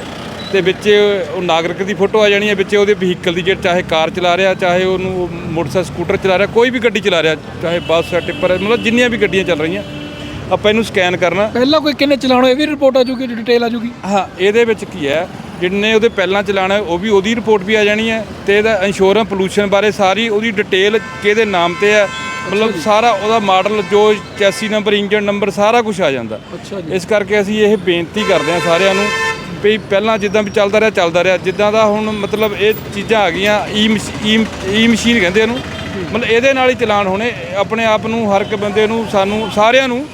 ਤੇ ਵਿੱਚ ਉਹ ਨਾਗਰਿਕ ਦੀ ਫੋਟੋ ਆ ਜਾਣੀ ਹੈ ਵਿੱਚ ਉਹਦੇ ਵਹੀਕਲ ਦੀ ਜਿਹੜਾ ਚਾਹੇ ਕਾਰ ਚਲਾ ਰਿਹਾ ਚਾਹੇ ਉਹਨੂੰ ਉਹ ਮੋਟਰਸਾਈਕਲ ਸਕੂਟਰ ਚਲਾ ਰਿਹਾ ਕੋਈ ਵੀ ਗੱਡੀ ਚਲਾ ਰਿਹਾ ਚਾਹੇ ਬੱਸ ਹੈ ਟਿੱਪਰ ਹੈ ਮਤਲਬ ਜਿੰਨੀਆਂ ਵੀ ਗੱਡੀਆਂ ਚੱਲ ਰਹੀਆਂ ਆਪਾਂ ਇਹਨੂੰ ਸਕੈਨ ਕਰਨਾ। ਪਹਿਲਾਂ ਕੋਈ ਕਿੰਨੇ ਚਲਾਣੋ ਇਹ ਵੀ ਰਿਪੋਰਟ ਆ ਜੂਗੀ ਡਿਟੇਲ ਆ ਜੂਗੀ। ਹਾਂ ਇਹਦੇ ਵਿੱਚ ਕੀ ਹੈ ਜਿੰਨੇ ਉਹਦੇ ਪਹਿਲਾਂ ਚਲਾਣਾ ਉਹ ਵੀ ਉਹਦੀ ਰਿਪੋਰਟ ਵੀ ਆ ਜਾਣੀ ਹੈ ਤੇ ਇਹਦਾ ਇੰਸ਼ੋਰੈਂਸ ਪੋਲੂਸ਼ਨ ਬਾਰੇ ਸਾਰੀ ਉਹਦੀ ਡਿਟੇਲ ਕਿਹਦੇ ਨਾਮ ਤੇ ਹੈ ਮਤਲਬ ਸਾਰਾ ਉਹਦਾ ਮਾਡਲ ਜੋ ਚੈਸੀ ਨੰਬਰ ਇੰਜਨ ਨੰਬਰ ਸਾਰਾ ਕੁਝ ਆ ਜਾਂਦਾ। ਇਸ ਕਰਕੇ ਅਸੀਂ ਇਹ ਬੇਨਤੀ ਕਰਦੇ ਹਾਂ ਸਾਰਿਆਂ ਨੂੰ ਵੀ ਪਹਿਲਾਂ ਜਿੱਦਾਂ ਵੀ ਚੱਲਦਾ ਰਿਹਾ ਚੱਲਦਾ ਰਿਹਾ। ਜਿੱਦਾਂ ਦਾ ਹੁਣ ਮਤਲਬ ਇਹ ਚੀਜ਼ਾਂ ਆ ਗਈਆਂ ਈ ਈ ਮਸ਼ੀਨ ਕਹਿੰਦੇ ਇਹਨੂੰ ਮਤਲਬ ਇਹਦੇ ਨਾਲ ਹੀ ਚਲਾਨ ਹੋਣੇ ਆਪਣੇ ਆਪ ਨੂੰ ਹਰ ਇੱਕ ਬੰਦੇ ਨੂੰ ਸਾਨੂੰ ਸਾਰਿਆਂ ਨੂੰ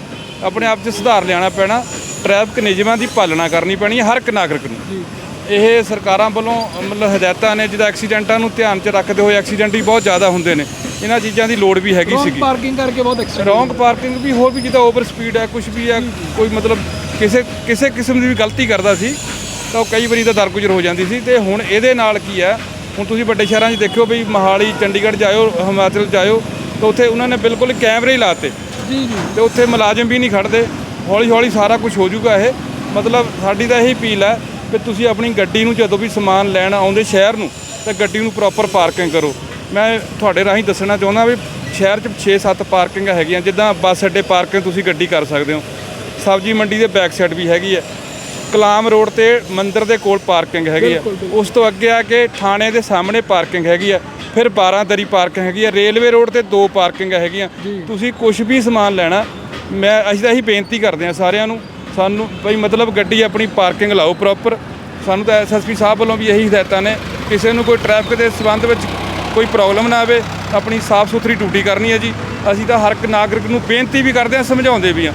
ਆਪਣੇ ਆਪ 'ਚ ਸੁਧਾਰ ਲਿਆਉਣਾ ਪੈਣਾ ਟ੍ਰੈਫਿਕ ਨਿਯਮਾਂ ਦੀ ਪਾਲਣਾ ਕਰਨੀ ਪੈਣੀ ਹੈ ਹਰ ਇੱਕ ਨਾਗਰਿਕ ਨੂੰ। ਇਹ ਸਰਕਾਰਾਂ ਵੱਲੋਂ ਮਤਲਬ ਹਦਾਇਤਾਂ ਨੇ ਜਿਹਦਾ ਐਕਸੀਡੈਂਟਾਂ ਨੂੰ ਧਿਆਨ 'ਚ ਰੱਖਦੇ ਹੋਏ ਐਕਸੀਡੈਂਟ ਵੀ ਬਹੁਤ ਜ਼ਿਆਦਾ ਹੁੰਦੇ ਨੇ। ਇਹਨਾਂ ਚੀਜ਼ਾਂ ਦੀ ਲੋੜ ਵੀ ਹੈਗੀ ਰੋਂਗ ਸੀਗੀ। ਪਾਰਕਿੰਗ ਕਰਕੇ ਬਹੁਤ ਐਕਸੀਡੈਂਟ ਰੌਂਗ ਪਾਰਕਿੰਗ ਵੀ ਹੋਰ ਵੀ ਜਿੱਦਾਂ ਓਵਰ ਸਪੀਡ ਹੈ ਕੁਝ ਵੀ ਹੈ ਕੋਈ ਮਤਲਬ ਕਿਸੇ ਕਿਸੇ ਕਿਸਮ ਦੀ ਵੀ ਗਲਤੀ ਕਰਦਾ ਸੀ ਤਾਂ ਉਹ ਕਈ ਵਾਰੀ ਤਾਂ ਦਰਗੁਜ਼ਰ ਹੋ ਜਾਂਦੀ ਸੀ। ਤੇ ਹੁਣ ਇਹਦੇ ਨਾਲ ਕੀ ਹੈ ਹੁਣ ਤੁਸੀਂ ਵੱਡੇ ਸ਼ਹਿਰਾਂ 'ਚ ਦੇਖਿਓ ਵੀ ਮਹਾਲੀ ਚੰਡੀਗੜ੍ਹ ਜਾਇਓ ਹਿਮਾਚਲ ਜਾਇਓ ਤਾਂ ਉੱਥੇ ਉਹਨਾਂ ਨੇ ਬਿਲਕੁਲ ਕੈਮਰੇ ਹੀ ਲਾਤੇ। ਜੀ ਜੀ। ਤੇ ਉੱਥੇ ਮੁਲਾਜ਼ਮ ਵੀ ਨਹੀਂ ਖੜਦੇ ਹੌਲੀ ਹੌਲੀ ਸਾਰਾ ਕੁਝ ਹੋ ਜਾਊਗਾ ਇਹ। ਮਤਲਬ ਸਾਡੀ ਤਾਂ ਇਹੀ ਅਪੀਲ ਹੈ ਕਿ ਤੁਸੀਂ ਆਪਣੀ ਗੱਡੀ ਨੂੰ ਜਦੋਂ ਵੀ ਸਮਾਨ ਲੈਣ ਆਉਂਦੇ ਸ਼ਹਿਰ ਨੂੰ ਤਾਂ ਗੱਡੀ ਨੂੰ ਪ੍ਰੋਪਰ ਪਾਰਕਿੰਗ ਕਰੋ। ਮੈਂ ਤੁਹਾਡੇ ਰਾਹੀਂ ਦੱਸਣਾ ਚਾਹੁੰਦਾ ਵੀ ਸ਼ਹਿਰ 'ਚ 6-7 ਪਾਰਕਿੰਗ ਹੈਗੀਆਂ ਜਿੱਦਾਂ ਬੱਸ ਅੱਡੇ ਪਾਰਕਿੰਗ ਤੁਸੀਂ ਗੱਡੀ ਕਰ ਸਕਦੇ ਹੋ। ਸਬਜ਼ੀ ਮੰਡੀ ਦੇ ਬੈਕ ਸਾਈਡ ਵੀ ਹੈਗੀ ਹੈ। ਕਲਾਮ ਰੋਡ ਤੇ ਮੰਦਿਰ ਦੇ ਕੋਲ ਪਾਰਕਿੰਗ ਹੈਗੀ ਹੈ। ਉਸ ਤੋਂ ਅੱਗੇ ਆ ਕੇ ਥਾਣੇ ਦੇ ਸਾਹਮਣੇ ਪਾਰਕਿੰਗ ਹੈਗੀ ਹੈ। ਫਿਰ 12 ਦਰੀ ਪਾਰਕਿੰਗ ਹੈਗੀ ਹੈ। ਰੇਲਵੇ ਰੋਡ ਤੇ ਦੋ ਪਾਰਕਿੰਗ ਹੈਗੀਆਂ। ਤੁਸੀਂ ਕੁਝ ਵੀ ਸਮਾਨ ਲੈਣਾ ਮੈਂ ਅਸੀਂ ਤਾਂ ਇਹੀ ਬੇਨਤੀ ਕਰਦੇ ਹਾਂ ਸਾਰਿਆਂ ਨੂੰ ਸਾਨੂੰ ਬਈ ਮਤਲਬ ਗੱਡੀ ਆਪਣੀ ਪਾਰਕਿੰਗ ਲਾਓ ਪ੍ਰੋਪਰ ਸਾਨੂੰ ਤਾਂ ਐਸਐਸਪੀ ਸਾਹਿਬ ਵੱਲੋਂ ਵੀ ਇਹੀ ਹਦਾਇਤਾਂ ਨੇ, ਕਿਸੇ ਨੂੰ ਕੋਈ ਟ੍ਰੈਫਿਕ ਦੇ ਸੰਬੰਧ ਵਿੱਚ ਕੋਈ ਪ੍ਰੋਬਲਮ ਨਾ ਆਵੇ, ਆਪਣੀ ਸਾਫ਼ ਸੁਥਰੀ ਡਿਊਟੀ ਕਰਨੀ ਹੈ ਜੀ। ਅਸੀਂ ਤਾਂ ਹਰ ਇੱਕ ਨਾਗਰਿਕ ਨੂੰ ਬੇਨਤੀ ਵੀ ਕਰਦੇ ਹਾਂ, ਸਮਝਾਉਂਦੇ ਵੀ ਹਾਂ।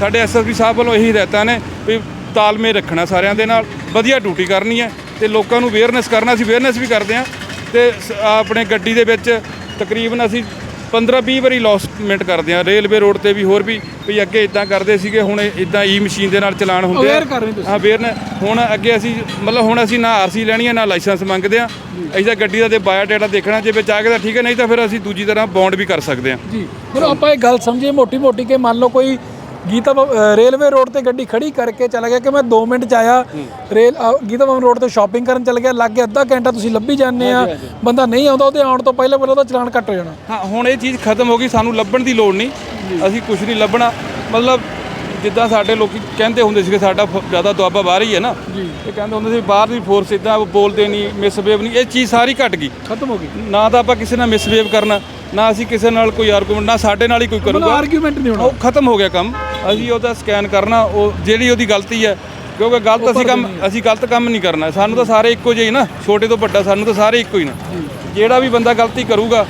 ਸਾਡੇ ਐਸਐਸਪੀ ਸਾਹਿਬ ਵੱਲੋਂ ਇਹੀ ਹਦਾਇਤਾਂ ਨੇ ਵੀ ਤਾਲਮੇਲ ਰੱਖਣਾ ਸਾਰਿਆਂ ਦੇ ਨਾਲ, ਵਧੀਆ ਡਿਊਟੀ ਕਰਨੀ ਹੈ ਤੇ ਲੋਕਾਂ ਨੂੰ ਅਵੇਅਰਨੈਸ ਕਰਨਾ, ਅਸੀਂ ਅਵੇਅਰਨੈਸ ਵੀ ਕਰਦੇ ਹਾਂ। ਤੇ ਸ- ਆਪਣੇ ਗੱਡੀ ਦੇ ਵਿੱਚ ਤਕਰੀਬਨ ਅਸੀਂ 15-20 ਵਾਰੀ ਲੌਸਮੈਂਟ ਕਰਦੇ ਹਾਂ ਰੇਲਵੇ ਰੋਡ ਤੇ ਵੀ ਹੋਰ ਵੀ ਵੀ ਅੱਗੇ ਇਦਾਂ ਕਰਦੇ ਸੀਗੇ ਹੁਣ ਇਦਾਂ ਈ ਮਸ਼ੀਨ ਦੇ ਨਾਲ ਚਲਾਨ ਹੁੰਦੇ Aware ਕਰ ਰਹੇ ਤੁਸੀਂ। ਹਾਂ ਅਵੇਅਰ ਨੇ ਹੁਣ ਅੱਗੇ ਅਸੀਂ ਮਤਲਬ ਹੁਣ ਅਸੀਂ ਨਾ ਆਰਸੀ ਲੈਣੀ ਹੈ ਨਾ ਲਾਇਸੈਂਸ ਮੰਗਦੇ ਆ। ਅਸੀਂ ਤਾਂ ਗੱਡੀ ਦਾ ਤੇ ਬਾਇਓ ਡਾਟਾ ਦੇਖਣਾ ਜੇ ਵਿੱਚ ਆ ਕੇ ਤਾਂ ਠੀਕ ਹੈ ਨਹੀਂ ਤਾਂ ਫਿਰ ਅਸੀਂ ਦੂਜੀ ਤਰ੍ਹਾਂ ਬੌਂਡ ਵੀ ਕਰ ਸਕਦੇ ਹਾਂ ਜੀ। ਫਿਰ ਆਪਾਂ ਇਹ ਗੱਲ ਸਮਝੀਏ ਮੋਟੀ ਮੋਟੀ ਕਿ ਮੰਨ ਲਓ ਕੋਈ ਗੀਤਾ ਰੇਲਵੇ ਰੋਡ ਤੇ ਗੱਡੀ ਖੜੀ ਕਰਕੇ ਚਲਾ ਗਿਆ ਕਿ ਮੈਂ 2 ਮਿੰਟ ਚ ਆਇਆ। ਰੇਲ ਗੀਤਾ ਭਵਨ ਰੋਡ ਤੇ ਸ਼ਾਪਿੰਗ ਕਰਨ ਚਲ ਗਿਆ। ਲੱਗ ਗਿਆ ਅੱਧਾ ਘੰਟਾ ਤੁਸੀਂ ਲੱਭੀ ਜਾਂਦੇ ਆ। ਬੰਦਾ ਨਹੀਂ ਆਉਂਦਾ ਉਹਦੇ ਆਉਣ ਤੋਂ ਪਹਿਲਾਂ ਪਹਿਲਾਂ ਉਹਦਾ ਚਲਾਨ ਕੱਟ ਹੋ ਜਾਣਾ। ਹਾਂ ਹੁਣ ਇਹ ਚੀਜ਼ ਖਤਮ ਹੋ ਗਈ। ਸਾਨੂੰ ਲੱਭਣ ਦੀ ਲੋੜ ਨਹੀਂ। ਅਸੀਂ ਕੁਝ ਨਹੀਂ ਲੱਭਣਾ। ਮਤਲਬ ਜਿੱਦਾਂ ਸਾਡੇ ਲੋਕੀ ਕਹਿੰਦੇ ਹੁੰਦੇ ਸੀਗੇ ਸਾਡਾ ਫ- ਜ਼ਿਆਦਾ ਦੁਆਬਾ ਬਾਹਰ ਹੀ ਹੈ ਨਾ। ਇਹ ਕਹਿੰਦੇ ਹੁੰਦੇ ਸੀ ਬਾਹਰ ਦੀ ਫੋਰਸ ਇਦਾਂ ਬੋਲਦੇ ਨਹੀਂ ਮਿਸਬੀਹੇਵ ਨਹੀਂ। ਇਹ ਚੀਜ਼ ਸਾਰੀ ਘਟ ਗਈ। ਖਤਮ ਹੋ ਗਈ। ਨਾ ਤਾਂ ਆਪਾਂ ਕਿਸੇ ਨਾਲ ਮਿਸਬੀਹੇਵ ਕਰਨਾ ਨਾ ਅਸੀਂ ਕਿਸੇ ਨਾਲ ਕੋਈ ਆਰਗੂਮੈਂਟ ਨਾ ਸਾਡੇ ਨਾਲ ਹੀ ਕੋਈ ਕਰੂਗਾ। ਆਰਗੂਮੈਂਟ ਨਹੀਂ ਹੋਣਾ। ਉਹ ਖਤਮ ਹੋ ਗਿਆ ਕੰਮ। ਅਸੀਂ ਉਹਦਾ ਸਕੈਨ ਕਰਨਾ ਉਹ ਜਿਹੜੀ ਉਹਦੀ ਗਲਤੀ ਹੈ ਕਿਉਂਕਿ ਗਲਤ ਅਸੀਂ ਕੰਮ ਅਸੀਂ ਗਲਤ ਕੰਮ ਨਹੀਂ ਕਰਨਾ ਸਾਨੂੰ ਤਾਂ ਸਾਰੇ ਇੱਕੋ ਜਿਹੇ ਹੀ ਨਾ ਛੋਟੇ ਤੋਂ ਵੱਡਾ ਸਾਨੂੰ ਤਾਂ ਸਾਰੇ ਇੱਕੋ ਹੀ ਨਾ। ਜਿਹੜਾ ਵੀ ਬੰਦਾ ਗਲਤੀ ਕਰੂਗਾ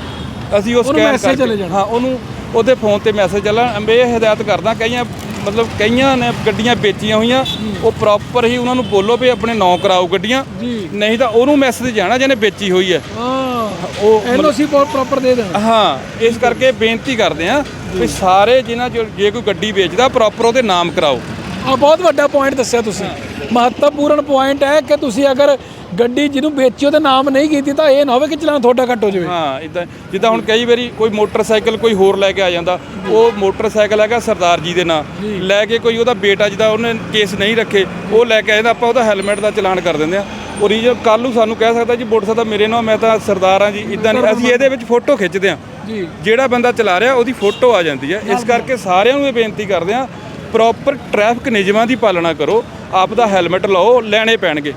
ਅਸੀਂ ਉਹ ਸਕੈਨ ਕਰਕੇ। ਹਾਂ ਉਹਨੂੰ ਉਹਦੇ ਫੋਨ ਤੇ ਮੈਸੇਜ ਚੱਲਣ। ਮੈਂ ਇਹ ਹਦਾਇਤ ਕਰਦਾ ਕਈਆਂ ਮਤਲਬ ਕਈਆਂ ਨੇ ਗੱਡੀਆਂ ਵੇਚੀਆਂ ਹੋਈਆਂ ਉਹ ਪ੍ਰੋਪਰ ਹੀ ਉਹਨਾਂ ਨੂੰ ਬੋਲੋ ਵੀ ਆਪਣੇ ਨਾਂ ਕਰਾਓ ਗੱਡੀਆਂ। ਨਹੀਂ ਤਾਂ ਉਹਨੂੰ ਮੈਸੇਜ ਜਾਣਾ ਜਿਹਨੇ ਵੇਚੀ ਹੋਈ ਹੈ। ਹਾਂ। ਉਹ ਐਨਓਸੀ ਪ੍ਰੋਪਰ ਦੇ ਦੇਣਾ। ਹਾਂ ਇਸ ਕਰਕੇ ਬੇਨਤੀ ਕਰਦੇ ਆ ਵੀ ਸਾਰੇ ਜਿਨ੍ਹਾਂ ਜੋ ਜੇ ਕੋਈ ਗੱਡੀ ਵੇਚਦਾ ਪ੍ਰੋਪਰ ਉਹਦੇ ਨਾਮ ਕਰਾਓ। ਆ ਬਹੁਤ ਵੱਡਾ ਪੁਆਇੰਟ ਦੱਸਿਆ ਤੁਸੀਂ। ਮਹੱਤਵਪੂਰਨ ਪੁਆਇੰਟ ਹੈ ਕਿ ਤੁਸੀਂ ਅਗਰ ਗੱਡੀ ਜਿਹਨੂੰ ਵੇਚੀ ਉਹਦੇ ਨਾਮ ਨਹੀਂ ਕੀਤੀ ਤਾਂ ਇਹ ਨਾ ਹੋਵੇ ਕਿ ਚਲਾਨ ਤੁਹਾਡਾ ਕੱਟ ਹੋ ਜਾਵੇ। ਹਾਂ ਇਦਾਂ ਜਿੱਦਾਂ ਹੁਣ ਕਈ ਵਾਰੀ ਕੋਈ ਮੋਟਰਸਾਈਕਲ ਕੋਈ ਹੋਰ ਲੈ ਕੇ ਆ ਜਾਂਦਾ ਉਹ ਮੋਟਰਸਾਈਕਲ ਹੈਗਾ ਸਰਦਾਰ ਜੀ ਦੇ ਨਾਂ। ਲੈ ਕੇ ਕੋਈ ਉਹਦਾ ਬੇਟਾ ਜਿਹਦਾ ਉਹਨੇ ਕੇਸ ਨਹੀਂ ਰੱਖੇ ਉਹ ਲੈ ਕੇ ਆ ਜਾਂਦਾ ਆਪਾਂ ਉਹਦਾ ਹੈਲਮਟ ਦਾ ਚਲਾਨ ਕਰ ਦਿੰਦੇ ਆ। ਓਰੀਜਨਲ ਕੱਲ ਨੂੰ ਸਾਨੂੰ ਕਹਿ ਸਕਦਾ ਜੀ ਮੋਟਰਸਾਈਕਲ ਤਾਂ ਮੇਰੇ ਨਾਲ ਮੈਂ ਤਾਂ ਸਰਦਾਰ ਆ ਜੀ ਇਦਾਂ ਨਹੀਂ ਅਸੀਂ ਇਹਦੇ ਵਿੱਚ ਫੋਟੋ ਖਿੱਚਦੇ ਆ ਜਿਹੜਾ ਬੰਦਾ ਚਲਾ ਰਿਹਾ ਉਹਦੀ ਫੋਟੋ ਆ ਜਾਂਦੀ ਹੈ। ਇਸ ਕਰਕੇ ਸਾਰਿਆਂ ਨੂੰ ਇਹ ਬੇਨਤੀ ਕਰਦੇ ਆ ਪ੍ਰੋਪਰ ਟ੍ਰੈਫਿਕ ਨਿਯਮਾਂ ਦੀ ਪਾਲਣਾ ਕਰੋ। ਆਪ ਦਾ ਹੈਲਮਟ ਲਾਓ ਲੈਣੇ ਪੈਣਗੇ।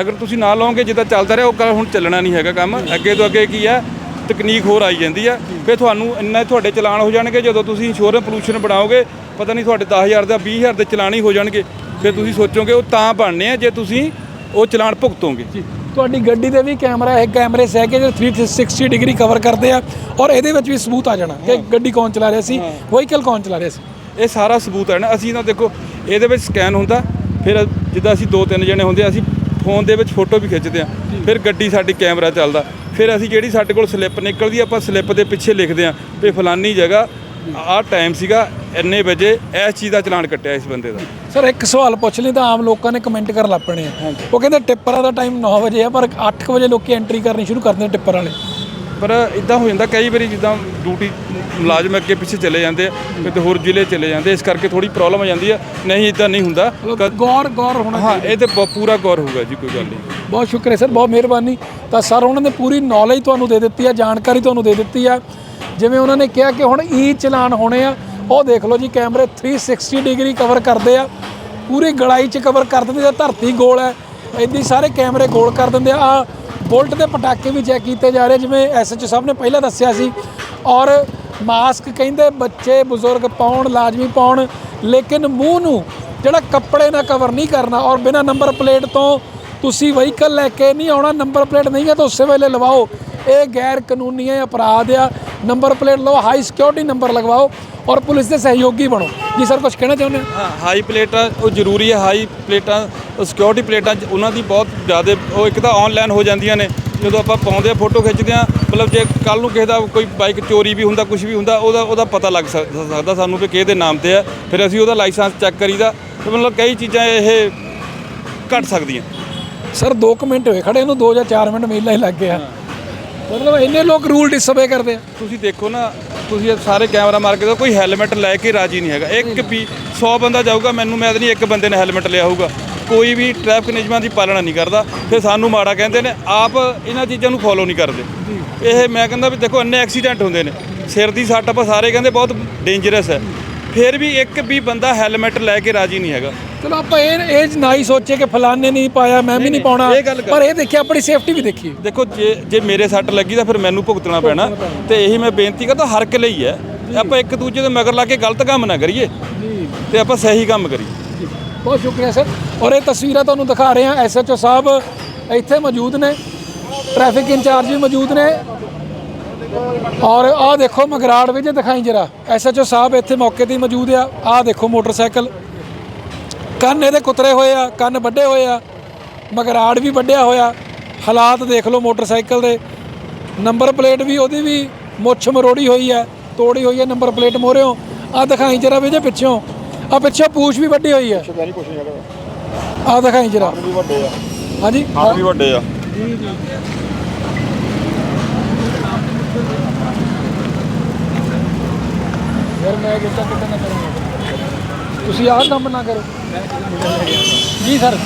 ਅਗਰ ਤੁਸੀਂ ਨਾ ਲਾਓਗੇ ਜਿੱਦਾਂ ਚੱਲਦਾ ਰਿਹਾ ਉਹ ਹੁਣ ਚੱਲਣਾ ਨਹੀਂ ਹੈਗਾ ਕੰਮ। ਅੱਗੇ ਤੋਂ ਅੱਗੇ ਕੀ ਹੈ ਤਕਨੀਕ ਹੋਰ ਆਈ ਜਾਂਦੀ ਹੈ। ਫਿਰ ਤੁਹਾਨੂੰ ਇੰਨਾ ਤੁਹਾਡੇ ਚਲਾਨ ਹੋ ਜਾਣਗੇ ਜਦੋਂ ਤੁਸੀਂ ਇੰਸ਼ੋਰੈਂਸ ਪੋਲੂਸ਼ਨ ਬਣਾਓਗੇ ਪਤਾ ਨਹੀਂ ਤੁਹਾਡੇ 10000 ਦਾ 20000 ਦੇ ਚਲਾਨ ਹੀ ਹੋ ਜਾਣਗੇ। ਫਿਰ ਤੁਸੀਂ ਸੋਚੋਗੇ ਉਹ ਤਾਂ ਬਣਨੇ ਆ ਜੇ ਤੁਸੀਂ ਉਹ ਚਲਾਨ ਭੁਗਤੋਗੇ। ਜੀ। ਤੁਹਾਡੀ ਗੱਡੀ ਦੇ ਵੀ ਕੈਮਰਾ ਹੈ ਕੈਮਰੇ ਸੇ ਕਿ 360 ਡਿਗਰੀ ਕਵਰ ਕਰਦੇ ਆ ਔਰ ਇਹਦੇ ਵਿੱਚ ਵੀ ਸਬੂਤ ਆ ਜਾਣਾ ਕਿ ਗੱਡੀ ਕੌਣ ਚਲਾ ਰਿਹਾ ਸੀ ਵਹੀਕਲ ਕੌਣ ਚਲਾ ਰਿਹਾ ਸੀ। ਇਹ ਸਾਰਾ ਸਬੂਤ ਹੈ ਨਾ ਅਸੀਂ ਤਾਂ ਦੇਖੋ ਇਹਦੇ ਵਿੱਚ ਸਕੈਨ ਹੁੰਦਾ ਫਿਰ ਜਿੱਦਾਂ ਅਸੀਂ ਦੋ ਤਿੰਨ ਜਣੇ ਹੁੰਦੇ ਆ, ਅਸੀਂ ਫੋਨ ਦੇ ਵਿੱਚ ਫੋਟੋ ਵੀ ਖਿੱਚਦੇ ਆ। ਫਿਰ ਗੱਡੀ ਸਾਡੀ ਕੈਮਰਾ ਚੱਲਦਾ। ਫਿਰ ਅਸੀਂ ਜਿਹੜੀ ਸਾਡੇ ਕੋਲ ਸਲਿੱਪ ਨਿਕਲਦੀ ਆ, ਆਪਾਂ ਸਲਿੱਪ ਦੇ ਪਿੱਛੇ ਲਿਖਦੇ ਆ ਵੀ ਫਲਾਨੀ ਜਗ੍ਹਾ ਆਹ ਟਾਈਮ ਸੀਗਾ ਇੰਨੇ ਵਜੇ ਇਸ ਚੀਜ਼ ਦਾ ਚਲਾਨ ਕੱਟਿਆ ਇਸ ਬੰਦੇ ਦਾ। ਸਰ ਇੱਕ ਸਵਾਲ ਪੁੱਛ ਲਈ ਤਾਂ ਆਮ ਲੋਕਾਂ ਨੇ ਕਮੈਂਟ ਕਰਨ ਲੱਗ ਪਣੇ ਆ ਉਹ ਕਹਿੰਦੇ ਟਿੱਪਰਾਂ ਦਾ ਟਾਈਮ 9 ਵਜੇ ਆ ਪਰ 8 ਵਜੇ ਲੋਕੀ ਐਂਟਰੀ ਕਰਨੀ ਸ਼ੁਰੂ ਕਰਦੇ ਨੇ ਟਿੱਪਰ ਵਾਲੇ। ਪਰ ਇਦਾਂ ਹੋ ਜਾਂਦਾ ਕਈ ਵਾਰੀ ਜਿੱਦਾਂ ਡਿਊਟੀ ਮੁਲਾਜ਼ਮ ਅੱਗੇ ਪਿੱਛੇ ਚਲੇ ਜਾਂਦੇ ਆ ਕਿਤੇ ਹੋਰ ਜ਼ਿਲ੍ਹੇ ਚਲੇ ਜਾਂਦੇ ਇਸ ਕਰਕੇ ਥੋੜੀ ਪ੍ਰੋਬਲਮ ਆ ਜਾਂਦੀ ਆ। ਨਹੀਂ ਇਦਾਂ ਨਹੀਂ ਹੁੰਦਾ। ਗੌਰ ਗੌਰ ਹੋਣਾ ਹਾਂ ਇਹ ਤੇ ਪੂਰਾ ਗੌਰ ਹੋਊਗਾ ਜੀ ਕੋਈ ਗੱਲ ਨਹੀਂ। ਬਹੁਤ ਸ਼ੁਕਰੀਆ ਸਰ ਬਹੁਤ ਮਿਹਰਬਾਨੀ। ਤਾਂ ਸਰ ਉਹਨਾਂ ਨੇ ਪੂਰੀ ਨੌਲੇਜ ਤੁਹਾਨੂੰ ਦੇ ਦਿੱਤੀ ਆ ਜਾਣਕਾਰੀ ਤੁਹਾਨੂੰ ਦੇ ਦਿੱਤੀ ਆ। ਜਿਵੇਂ ਉਹਨਾਂ ਨੇ ਕਿਹਾ ਕਿ ਹੁਣ ਈ ਚਲਾਨ ਹੋਣੇ ਆ ਉਹ ਦੇਖ ਲਓ ਜੀ, ਕੈਮਰੇ 360 ਡਿਗਰੀ ਕਵਰ ਕਰਦੇ ਆ। ਪੂਰੀ ਗੜਾਈ ਚ ਕਵਰ ਕਰ ਦਿੰਦੇ ਆ, ਧਰਤੀ ਗੋਲ ਹੈ। ਇਦਾਂ ਸਾਰੇ ਕੈਮਰੇ ਗੋਲ ਕਰ ਦਿੰਦੇ ਆ। ਆ ਬੁਲਟ ਦੇ ਪਟਾਕੇ ਵੀ ਚੈੱਕ ਕੀਤੇ ਜਾ ਰਹੇ ਜਿਵੇਂ ਐਸਐਚਓ ਸਾਹਿਬ ਨੇ ਪਹਿਲਾਂ ਦੱਸਿਆ ਸੀ। ਔਰ ਮਾਸਕ ਕਹਿੰਦੇ ਬੱਚੇ, ਬਜ਼ੁਰਗ ਪਾਉਣ, ਲਾਜ਼ਮੀ ਪਾਉਣ, ਲੇਕਿਨ ਮੂੰਹ ਨੂੰ ਜਿਹੜਾ ਕੱਪੜੇ ਨਾਲ ਕਵਰ ਨਹੀਂ ਕਰਨਾ ਔਰ ਬਿਨਾ ਨੰਬਰ ਪਲੇਟ ਤੋਂ ਤੁਸੀਂ ਵਹੀਕਲ ਲੈ ਕੇ ਨਹੀਂ ਆਉਣਾ ਨੰਬਰ ਪਲੇਟ ਨਹੀਂ ਹੈ ਤਾਂ ਉਸੇ ਵੇਲੇ ਲਵਾਓ। ਇਹ ਗੈਰ ਕਾਨੂੰਨੀ ਹੈ ਅਪਰਾਧ ਆ। ਨੰਬਰ ਪਲੇਟ ਲਓ ਹਾਈ ਸਿਕਿਉਰਿਟੀ ਨੰਬਰ ਲਗਵਾਓ। ਔਰ ਪੁਲਿਸ ਦੇ ਸਹਿਯੋਗੀ ਬਣੋ। ਜੀ ਸਰ ਕੁਝ ਕਹਿਣਾ ਚਾਹੁੰਦੇ ਹੋ? ਹਾਂ ਹਾਈ ਪਲੇਟਾਂ ਉਹ ਜ਼ਰੂਰੀ ਹੈ ਹਾਈ ਪਲੇਟਾਂ ਸਿਕਿਉਰਿਟੀ ਪਲੇਟਾਂ ਉਹਨਾਂ ਦੀ ਬਹੁਤ ਜ਼ਿਆਦਾ ਉਹ ਇੱਕ ਤਾਂ ਆਨਲਾਈਨ ਹੋ ਜਾਂਦੀਆਂ ਨੇ। ਜਦੋਂ ਆਪਾਂ ਪਾਉਂਦੇ ਆ ਫੋਟੋ ਖਿੱਚਦੇ ਆ ਮਤਲਬ ਜੇ ਕੱਲ ਨੂੰ ਕਿਸੇ ਦਾ ਕੋਈ ਬਾਈਕ ਚੋਰੀ ਵੀ ਹੁੰਦਾ ਕੁਝ ਵੀ ਹੁੰਦਾ ਉਹਦਾ ਉਹਦਾ ਪਤਾ ਲੱਗ ਸਕ- ਸਕਦਾ ਸਾਨੂੰ ਵੀ ਕਿਹਦੇ ਨਾਮ ਤੇ ਆ ਫਿਰ ਅਸੀਂ ਉਹਦਾ ਲਾਇਸੈਂਸ ਚੈੱਕ ਕਰੀਦਾ ਤੇ ਮਤਲਬ ਕਈ ਚੀਜ਼ਾਂ ਇਹ ਘਟ ਸਕਦੀਆਂ। ਸਰ 2 ਮਿੰਟ ਹੋਏ ਖੜੇ ਨੂੰ 2 ਜਾਂ 4 ਮਿੰਟ ਮੇਲਾ ਹੀ ਲੱਗ ਗਿਆ। ਮਤਲਬ ਇੰਨੇ ਲੋਕ ਰੂਲ ਡਿਸਓਬੇ ਕਰਦੇ ਆ। ਤੁਸੀਂ ਦੇਖੋ ਨਾ ਤੁਸੀਂ ਇਹ ਸਾਰੇ ਕੈਮਰਾ ਮਾਰ ਕੇ ਦਿਓ, ਕੋਈ ਹੈਲਮਟ ਲੈ ਕੇ ਰਾਜੀ ਨਹੀਂ ਹੈਗਾ। ਇੱਕ ਵੀ 100 ਬੰਦਾ ਜਾਊਗਾ, ਮੈਨੂੰ ਮੈਂ ਤਾਂ ਨਹੀਂ ਇੱਕ ਬੰਦੇ ਨੇ ਹੈਲਮਟ ਲਿਆ ਹੋਊਗਾ। ਕੋਈ ਵੀ ਟ੍ਰੈਫਿਕ ਨਿਯਮਾਂ ਦੀ ਪਾਲਣਾ ਨਹੀਂ ਕਰਦਾ। ਫਿਰ ਸਾਨੂੰ ਮਾੜਾ ਕਹਿੰਦੇ ਨੇ, ਆਪ ਇਹਨਾਂ ਚੀਜ਼ਾਂ ਨੂੰ ਫੋਲੋ ਨਹੀਂ ਕਰਦੇ। ਇਹ ਮੈਂ ਕਹਿੰਦਾ ਵੀ ਦੇਖੋ, ਇੰਨੇ ਐਕਸੀਡੈਂਟ ਹੁੰਦੇ ਨੇ। ਸਿਰ ਦੀ ਸੱਟ ਆਪਾਂ ਸਾਰੇ ਕਹਿੰਦੇ ਬਹੁਤ ਡੇਂਜਰਸ ਹੈ। ਫਿਰ ਵੀ ਇੱਕ ਵੀ ਬੰਦਾ ਹੈਲਮਟ ਲੈ ਕੇ ਰਾਜੀ ਨਹੀਂ ਹੈਗਾ। ਚਲੋ ਆਪਾਂ ਇਹ ਇਹ ਨਾ ਹੀ ਸੋਚੇ ਕਿ ਫਲਾਣੇ ਨਹੀਂ ਪਾਇਆ ਮੈਂ ਵੀ ਨਹੀਂ ਪਾਉਣਾ। ਪਰ ਇਹ ਦੇਖਿਆ ਆਪਣੀ ਸੇਫਟੀ ਵੀ ਦੇਖੀ। ਦੇਖੋ ਜੇ ਜੇ ਮੇਰੇ ਸੱਟ ਲੱਗੀ ਤਾਂ ਫਿਰ ਮੈਨੂੰ ਭੁਗਤਣਾ ਪੈਣਾ। ਤੇ ਇਹੀ ਮੈਂ ਬੇਨਤੀ ਕਰਦਾ ਹਰ ਇੱਕ ਲਈ ਹੈ। ਆਪਾਂ ਇੱਕ ਦੂਜੇ ਦੇ ਮਗਰ ਲਾ ਕੇ ਗਲਤ ਕੰਮ ਨਾ ਕਰੀਏ। ਜੀ। ਤੇ ਆਪਾਂ ਸਹੀ ਕੰਮ ਕਰੀਏ। ਬਹੁਤ ਸ਼ੁਕਰੀਆ ਸਰ। ਔਰ ਇਹ ਤਸਵੀਰਾਂ ਤੁਹਾਨੂੰ ਦਿਖਾ ਰਹੇ ਹਾਂ। ਐਸਐਚਓ ਸਾਹਿਬ ਇੱਥੇ ਮੌਜੂਦ ਨੇ। ਟ੍ਰੈਫਿਕ ਇੰਚਾਰਜ ਵੀ ਮੌਜੂਦ ਨੇ। ਔਰ ਆਹ ਦੇਖੋ ਮਗਰਾੜ ਵੀ ਜੇ ਦਿਖਾਈ ਜਰਾ। ਐਸਐਚਓ ਸਾਹਿਬ ਇੱਥੇ ਮੌਕੇ ਤੇ ਹੀ ਮੌਜੂਦ ਆ। ਆਹ ਦੇਖੋ ਮੋਟਰਸਾਈਕਲ। ਕੰਨ ਇਹਦੇ ਕੁਤਰੇ ਹੋਏ ਆ ਕੰਨ ਵੱਡੇ ਹੋਏ ਆ। ਮਗਰਾੜ ਵੀ ਵੱਡਿਆ ਹੋਇਆ। ਹਾਲਾਤ ਦੇਖ ਲਓ ਮੋਟਰਸਾਈਕਲ ਦੇ। ਨੰਬਰ ਪਲੇਟ ਵੀ ਉਹਦੀ ਵੀ ਮੁੱਛ ਮਰੋੜੀ ਹੋਈ ਹੈ ਤੋੜੀ ਹੋਈ ਹੈ ਨੰਬਰ ਪਲੇਟ ਮੋਰਿਓ ਆ ਦਿਖਾਈ ਜਰਾ ਵੀ ਜੇ ਪਿੱਛੋਂ। ਆ ਪਿੱਛੋਂ ਪੂਛ ਵੀ ਵੱਡੀ ਹੋਈ ਹੈ ਆ ਦਿਖਾਈ ਜਰਾ। ਵੀ ਵੱਡੇ ਆ। ਹਾਂਜੀ। ਹੱਥ ਵੀ ਵੱਡੇ ਆ। ਮੈਂ ਜਿੱਤਾ ਕਿਤੇ ਨਾ ਕਰਾਂਗਾ। ਤੁਸੀਂ ਆਹ ਕੰਮ ਨਾ ਕਰੋ। ਜੀ ਸਰ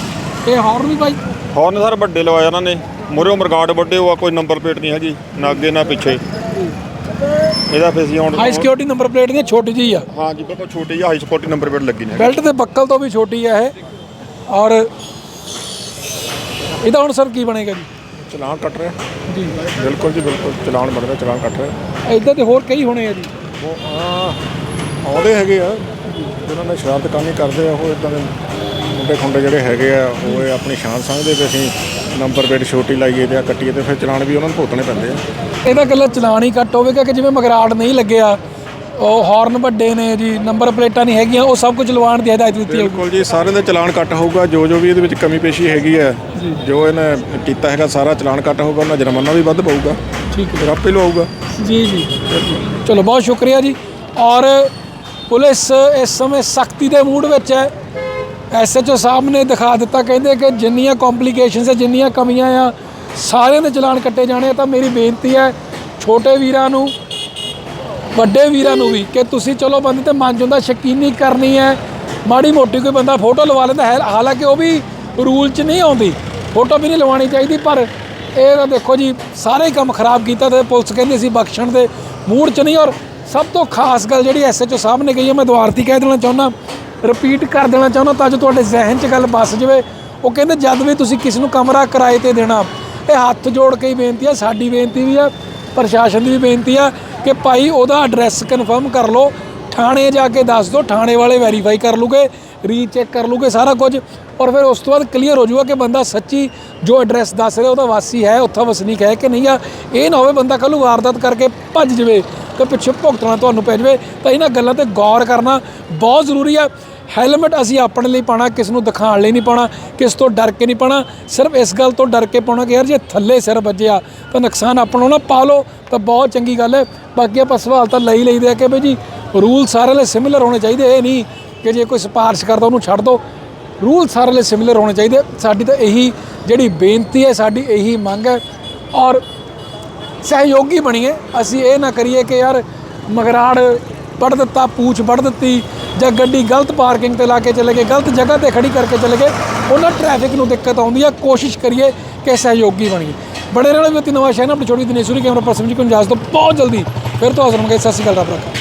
ਇਹ ਹੌਰਨ ਵੀ ਭਾਈ। ਹੌਰਨ ਸਰ ਵੱਡੇ ਲਵਾਏ ਉਹਨਾਂ ਨੇ। ਮੁਰਿਓ ਮਰਗਾਟ ਵੱਡੇ ਹੋਆ ਕੋਈ ਨੰਬਰ ਪਲੇਟ ਨਹੀਂ ਹੈਗੀ ਨਾ ਅੱਗੇ ਨਾ ਪਿੱਛੇ। ਇਹਦਾ ਫਿਰ ਅਸੀਂ ਹੁਣ ਹਾਈ ਸਿਕਿਉਰਿਟੀ ਨੰਬਰ ਪਲੇਟ ਦੀ ਛੋਟੀ ਜੀ ਆ। ਹਾਂ ਜੀ ਬਿਲਕੁਲ ਛੋਟੀ ਜਿਹੀ ਹਾਈ ਸਪੋਰਟੀ ਨੰਬਰ ਪਲੇਟ ਲੱਗੀ ਨੇ ਬੈਲਟ ਦੇ ਬੱਕਲ ਤੋਂ ਵੀ ਛੋਟੀ ਆ ਇਹ। ਔਰ ਇਹਦਾ ਹੁਣ ਸਰ ਕੀ ਬਣੇਗਾ ਜੀ? ਚਲਾਨ ਕੱਟ ਰਿਹਾ। ਜੀ। ਬਿਲਕੁਲ ਜੀ ਬਿਲਕੁਲ। ਚਲਾਨ ਬਣ ਰਿਹਾ ਚਲਾਨ ਕੱਟ ਰਿਹਾ। ਇਦਾਂ ਤੇ ਹੋਰ ਕਈ ਹੋਣੇ ਆ ਜੀ। ਉਹ ਆ ਆਉਂਦੇ ਹੈਗੇ ਆ। ਜਿਹਨਾਂ ਨੇ ਸ਼ਰਾਰਤ ਕਰਨੀ ਕਰਦੇ ਆ ਉਹ ਇਦਾਂ ਦੇ ਮੁੰਡੇ ਖੁੰਡੇ ਜਿਹੜੇ ਹੈਗੇ ਆ ਉਹ ਆਪਣੀ ਸ਼ਾਨ ਸਮਝਦੇ ਵੀ ਅਸੀਂ ਨੰਬਰ ਪਲੇਟ ਛੋਟੀ ਲਾਈਏ ਤੇ ਆ ਕੱਟੀਏ ਤੇ ਫਿਰ ਚਲਾਨ ਵੀ ਉਹਨਾਂ ਨੂੰ ਭੁਗਤਣੇ ਪੈਂਦੇ ਆ। ਇਹਦਾ ਇਕੱਲਾ ਚਲਾਨ ਹੀ ਕੱਟ ਹੋਵੇਗਾ ਕਿ ਜਿਵੇਂ ਮਗਰਾੜ ਨਹੀਂ ਲੱਗਿਆ ਉਹ ਹਾਰਨ ਵੱਡੇ ਨੇ ਜੀ ਨੰਬਰ ਪਲੇਟਾਂ ਨਹੀਂ ਹੈਗੀਆਂ ਉਹ ਸਭ ਕੁਝ ਲਵਾਉਣ ਦੀ ਹਦਾਇਤ ਦਿੱਤੀ ਹੋਊਗੀ। ਬਿਲਕੁਲ ਜੀ ਸਾਰਿਆਂ ਦਾ ਚਲਾਨ ਕੱਟ ਹੋਊਗਾ ਜੋ ਜੋ ਵੀ ਇਹਦੇ ਵਿੱਚ ਕਮੀ ਪੇਸ਼ੀ ਹੈਗੀ ਹੈ ਜੋ। ਇਹਨੇ ਕੀਤਾ ਹੈਗਾ ਸਾਰਾ ਚਲਾਨ ਕੱਟ ਹੋਊਗਾ ਉਹਨਾਂ ਜੁਰਮਾਨਾ ਵੀ ਵੱਧ ਪਊਗਾ। ਠੀਕ ਹੈ। ਫਿਰ ਆਪੇ ਲਵਾਊਗਾ। ਜੀ ਜੀ। ਚਲੋ ਬਹੁਤ ਸ਼ੁਕਰੀਆ ਜੀ। ਔਰ ਪੁਲਿਸ ਇਸ ਸਮੇਂ ਸਖਤੀ ਦੇ ਮੂਡ ਵਿੱਚ ਹੈ। ਐਸਐਚਓ ਸਾਹਿਬ ਨੇ ਦਿਖਾ ਦਿੱਤਾ, ਕਹਿੰਦੇ ਕਿ ਜਿੰਨੀਆਂ ਕੰਪਲਿਕੇਸ਼ਨਸ ਹੈ, ਜਿੰਨੀਆਂ ਕਮੀਆਂ ਆ, ਸਾਰਿਆਂ ਦੇ ਚਲਾਨ ਕੱਟੇ ਜਾਣੇ ਆ। ਤਾਂ ਮੇਰੀ ਬੇਨਤੀ ਹੈ, ਛੋਟੇ ਵੀਰਾਂ ਨੂੰ, ਵੱਡੇ ਵੀਰਾਂ ਨੂੰ ਵੀ, ਕਿ ਤੁਸੀਂ ਚਲੋ ਬੰਦੇ ਤੇ ਮਨ ਜੁੰਦਾ ਸ਼ਕੀਨੀ ਕਰਨੀ ਹੈ। ਮਾੜੀ ਮੋਟੀ ਕੋਈ ਬੰਦਾ ਫੋਟੋ ਲਵਾ ਲੈਂਦਾ ਹੈ ਹਾਲਾਂਕਿ ਉਹ ਵੀ ਰੂਲ 'ਚ ਨਹੀਂ ਆਉਂਦੀ। ਫੋਟੋ ਵੀ ਨਹੀਂ ਲਵਾਉਣੀ ਚਾਹੀਦੀ, ਪਰ ਇਹ ਤਾਂ ਦੇਖੋ ਜੀ, ਸਾਰੇ ਕੰਮ ਖਰਾਬ ਕੀਤਾ ਤੇ ਪੁਲਿਸ ਕਹਿੰਦੀ ਸੀ ਬਖਸ਼ਣ ਦੇ। ਮੂਡ 'ਚ ਨਹੀਂ, ਔਰ ਸਭ ਤੋਂ ਖਾਸ ਗੱਲ ਜਿਹੜੀ ਐਸਐਚਓ ਸਾਹਿਬ ਨੇ ਕਹੀ ਹੈ, ਮੈਂ ਦੁਆਰਤੀ ਕਹਿ ਦੇਣਾ ਚਾਹੁੰਦਾ ਰਿਪੀਟ ਕਰ ਦੇਣਾ ਚਾਹੁੰਦਾ ਤਾਂ ਜੋ ਤੁਹਾਡੇ ਜ਼ਿਹਨ 'ਚ ਗੱਲ ਬਸ ਜਾਵੇ। ਉਹ ਕਹਿੰਦੇ, ਜਦ ਵੀ ਤੁਸੀਂ ਕਿਸ ਨੂੰ ਕਮਰਾ ਕਿਰਾਏ ਤੇ ਦੇਣਾ, ਇਹ ਹੱਥ ਜੋੜ ਕੇ ਹੀ ਬੇਨਤੀ ਆ ਸਾਡੀ ਬੇਨਤੀ ਵੀ ਆ ਪ੍ਰਸ਼ਾਸਨ ਦੀ ਵੀ ਬੇਨਤੀ ਆ ਕਿ ਭਾਈ ਉਹਦਾ ਐਡਰੈਸ ਕਨਫਰਮ ਕਰ ਲਓ, ਥਾਣੇ ਜਾ ਕੇ ਦੱਸ ਦਿਓ, ਥਾਣੇ ਵਾਲੇ ਵੈਰੀਫਾਈ ਕਰ ਲੂਗੇ ਰੀਚੈਕ ਕਰ ਲੂਗੇ ਸਾਰਾ ਕੁਝ। ਔਰ ਫਿਰ ਉਸ ਤੋਂ ਬਾਅਦ ਕਲੀਅਰ ਹੋ ਜਾਊਗਾ ਕਿ ਬੰਦਾ ਸੱਚੀ ਜੋ ਐਡਰੈਸ ਦੱਸ ਰਿਹਾ ਉਹਦਾ ਵਾਸੀ ਹੈ, ਉੱਥਾ ਵਸਨੀਕ ਹੈ ਕਿ ਨਹੀਂ ਆ। ਇਹ ਨਾ ਹੋਵੇ ਬੰਦਾ ਕੱਲ੍ਹ ਨੂੰ ਵਾਰਦਾਤ ਕਰਕੇ ਭੱਜ ਜਾਵੇ ਤੇ ਪਿੱਛੇ ਭੁਗਤਣਾ ਤੁਹਾਨੂੰ ਪੈ ਜਾਵੇ। ਤਾਂ ਇਹਨਾਂ ਗੱਲਾਂ ਤੇ ਗੌਰ ਕਰਨਾ ਬਹੁਤ ਜ਼ਰੂਰੀ ਆ। ਹੈਲਮਟ ਅਸੀਂ ਆਪਣੇ ਲਈ ਪਾਣਾ ਕਿਸ ਨੂੰ ਦਿਖਾਉਣ ਲਈ ਨਹੀਂ ਪਾਉਣਾ, ਕਿਸ ਤੋਂ ਡਰ ਕੇ ਨਹੀਂ ਪਾਉਣਾ। ਸਿਰਫ ਇਸ ਗੱਲ ਤੋਂ ਡਰ ਕੇ ਪਾਉਣਾ ਕਿ ਯਾਰ ਜੇ ਥੱਲੇ ਸਿਰ ਵੱਜਿਆ ਤਾਂ ਨੁਕਸਾਨ ਆਪਣਾ ਨਾ ਪਾ ਲਓ, ਤਾਂ ਬਹੁਤ ਚੰਗੀ ਗੱਲ ਹੈ। ਬਾਕੀ ਆਪਾਂ ਸਵਾਲ ਤਾਂ ਲਈ ਲਈਦੇ ਆ ਕਿ ਬਈ ਜੀ, ਰੂਲ ਸਾਰੇ ਲਈ ਸਿਮਿਲਰ ਹੋਣੇ ਚਾਹੀਦੇ, ਇਹ ਨਹੀਂ ਕਿ ਜੇ ਕੋਈ ਸਿਫਾਰਿਸ਼ ਕਰਦਾ ਉਹਨੂੰ ਛੱਡ ਦਿਓ ਰੂਲ ਸਾਰਿਆਂ ਲਈ ਸਿਮਿਲਰ ਹੋਣੇ ਚਾਹੀਦੇ। ਸਾਡੀ ਤਾਂ ਇਹੀ ਜਿਹੜੀ ਬੇਨਤੀ ਹੈ, ਸਾਡੀ ਇਹੀ ਮੰਗ ਹੈ ਔਰ ਸਹਿਯੋਗੀ ਬਣੀਏ। ਅਸੀਂ ਇਹ ਨਾ ਕਰੀਏ ਕਿ ਯਾਰ ਮਗਰਾੜ ਵੱਢ ਦਿੱਤਾ, ਪੂਛ ਵੱਢ ਦਿੱਤੀ ਜਾਂ ਗੱਡੀ ਗਲਤ ਪਾਰਕਿੰਗ ਤੇ ਲਾ ਕੇ ਚਲੇ ਗਏ, ਗਲਤ ਜਗ੍ਹਾ ਤੇ ਖੜੀ ਕਰਕੇ ਚਲੇ ਗਏ, ਉਹਨਾਂ ਟ੍ਰੈਫਿਕ ਨੂੰ ਦਿੱਕਤ ਆਉਂਦੀ ਹੈ। ਕੋਸ਼ਿਸ਼ ਕਰੀਏ ਕਿ ਸਹਿਯੋਗੀ ਬਣੀਏ। ਬੜੇ ਰਹਿਣਾ ਵੀ ਨਵਾਂ ਸ਼ਹਿਰ, ਆਪਣੀ ਛੋਟੀ ਦਿਨੇਸ਼ੂਰੀ ਕੈਮਰਾ ਪਰਸਨ ਜੀ ਕੋਲ ਇਜਾਜ਼ਤ ਤੋਂ ਬਹੁਤ ਜਲਦੀ। ਫਿਰ ਤੋਂ ਹਾਜ਼ਰ ਹੋਵਾਂਗੇ। ਸਤਿ ਸ਼੍ਰੀ ਅਕਾਲ, ਰੱਬ ਰੱਖਾ।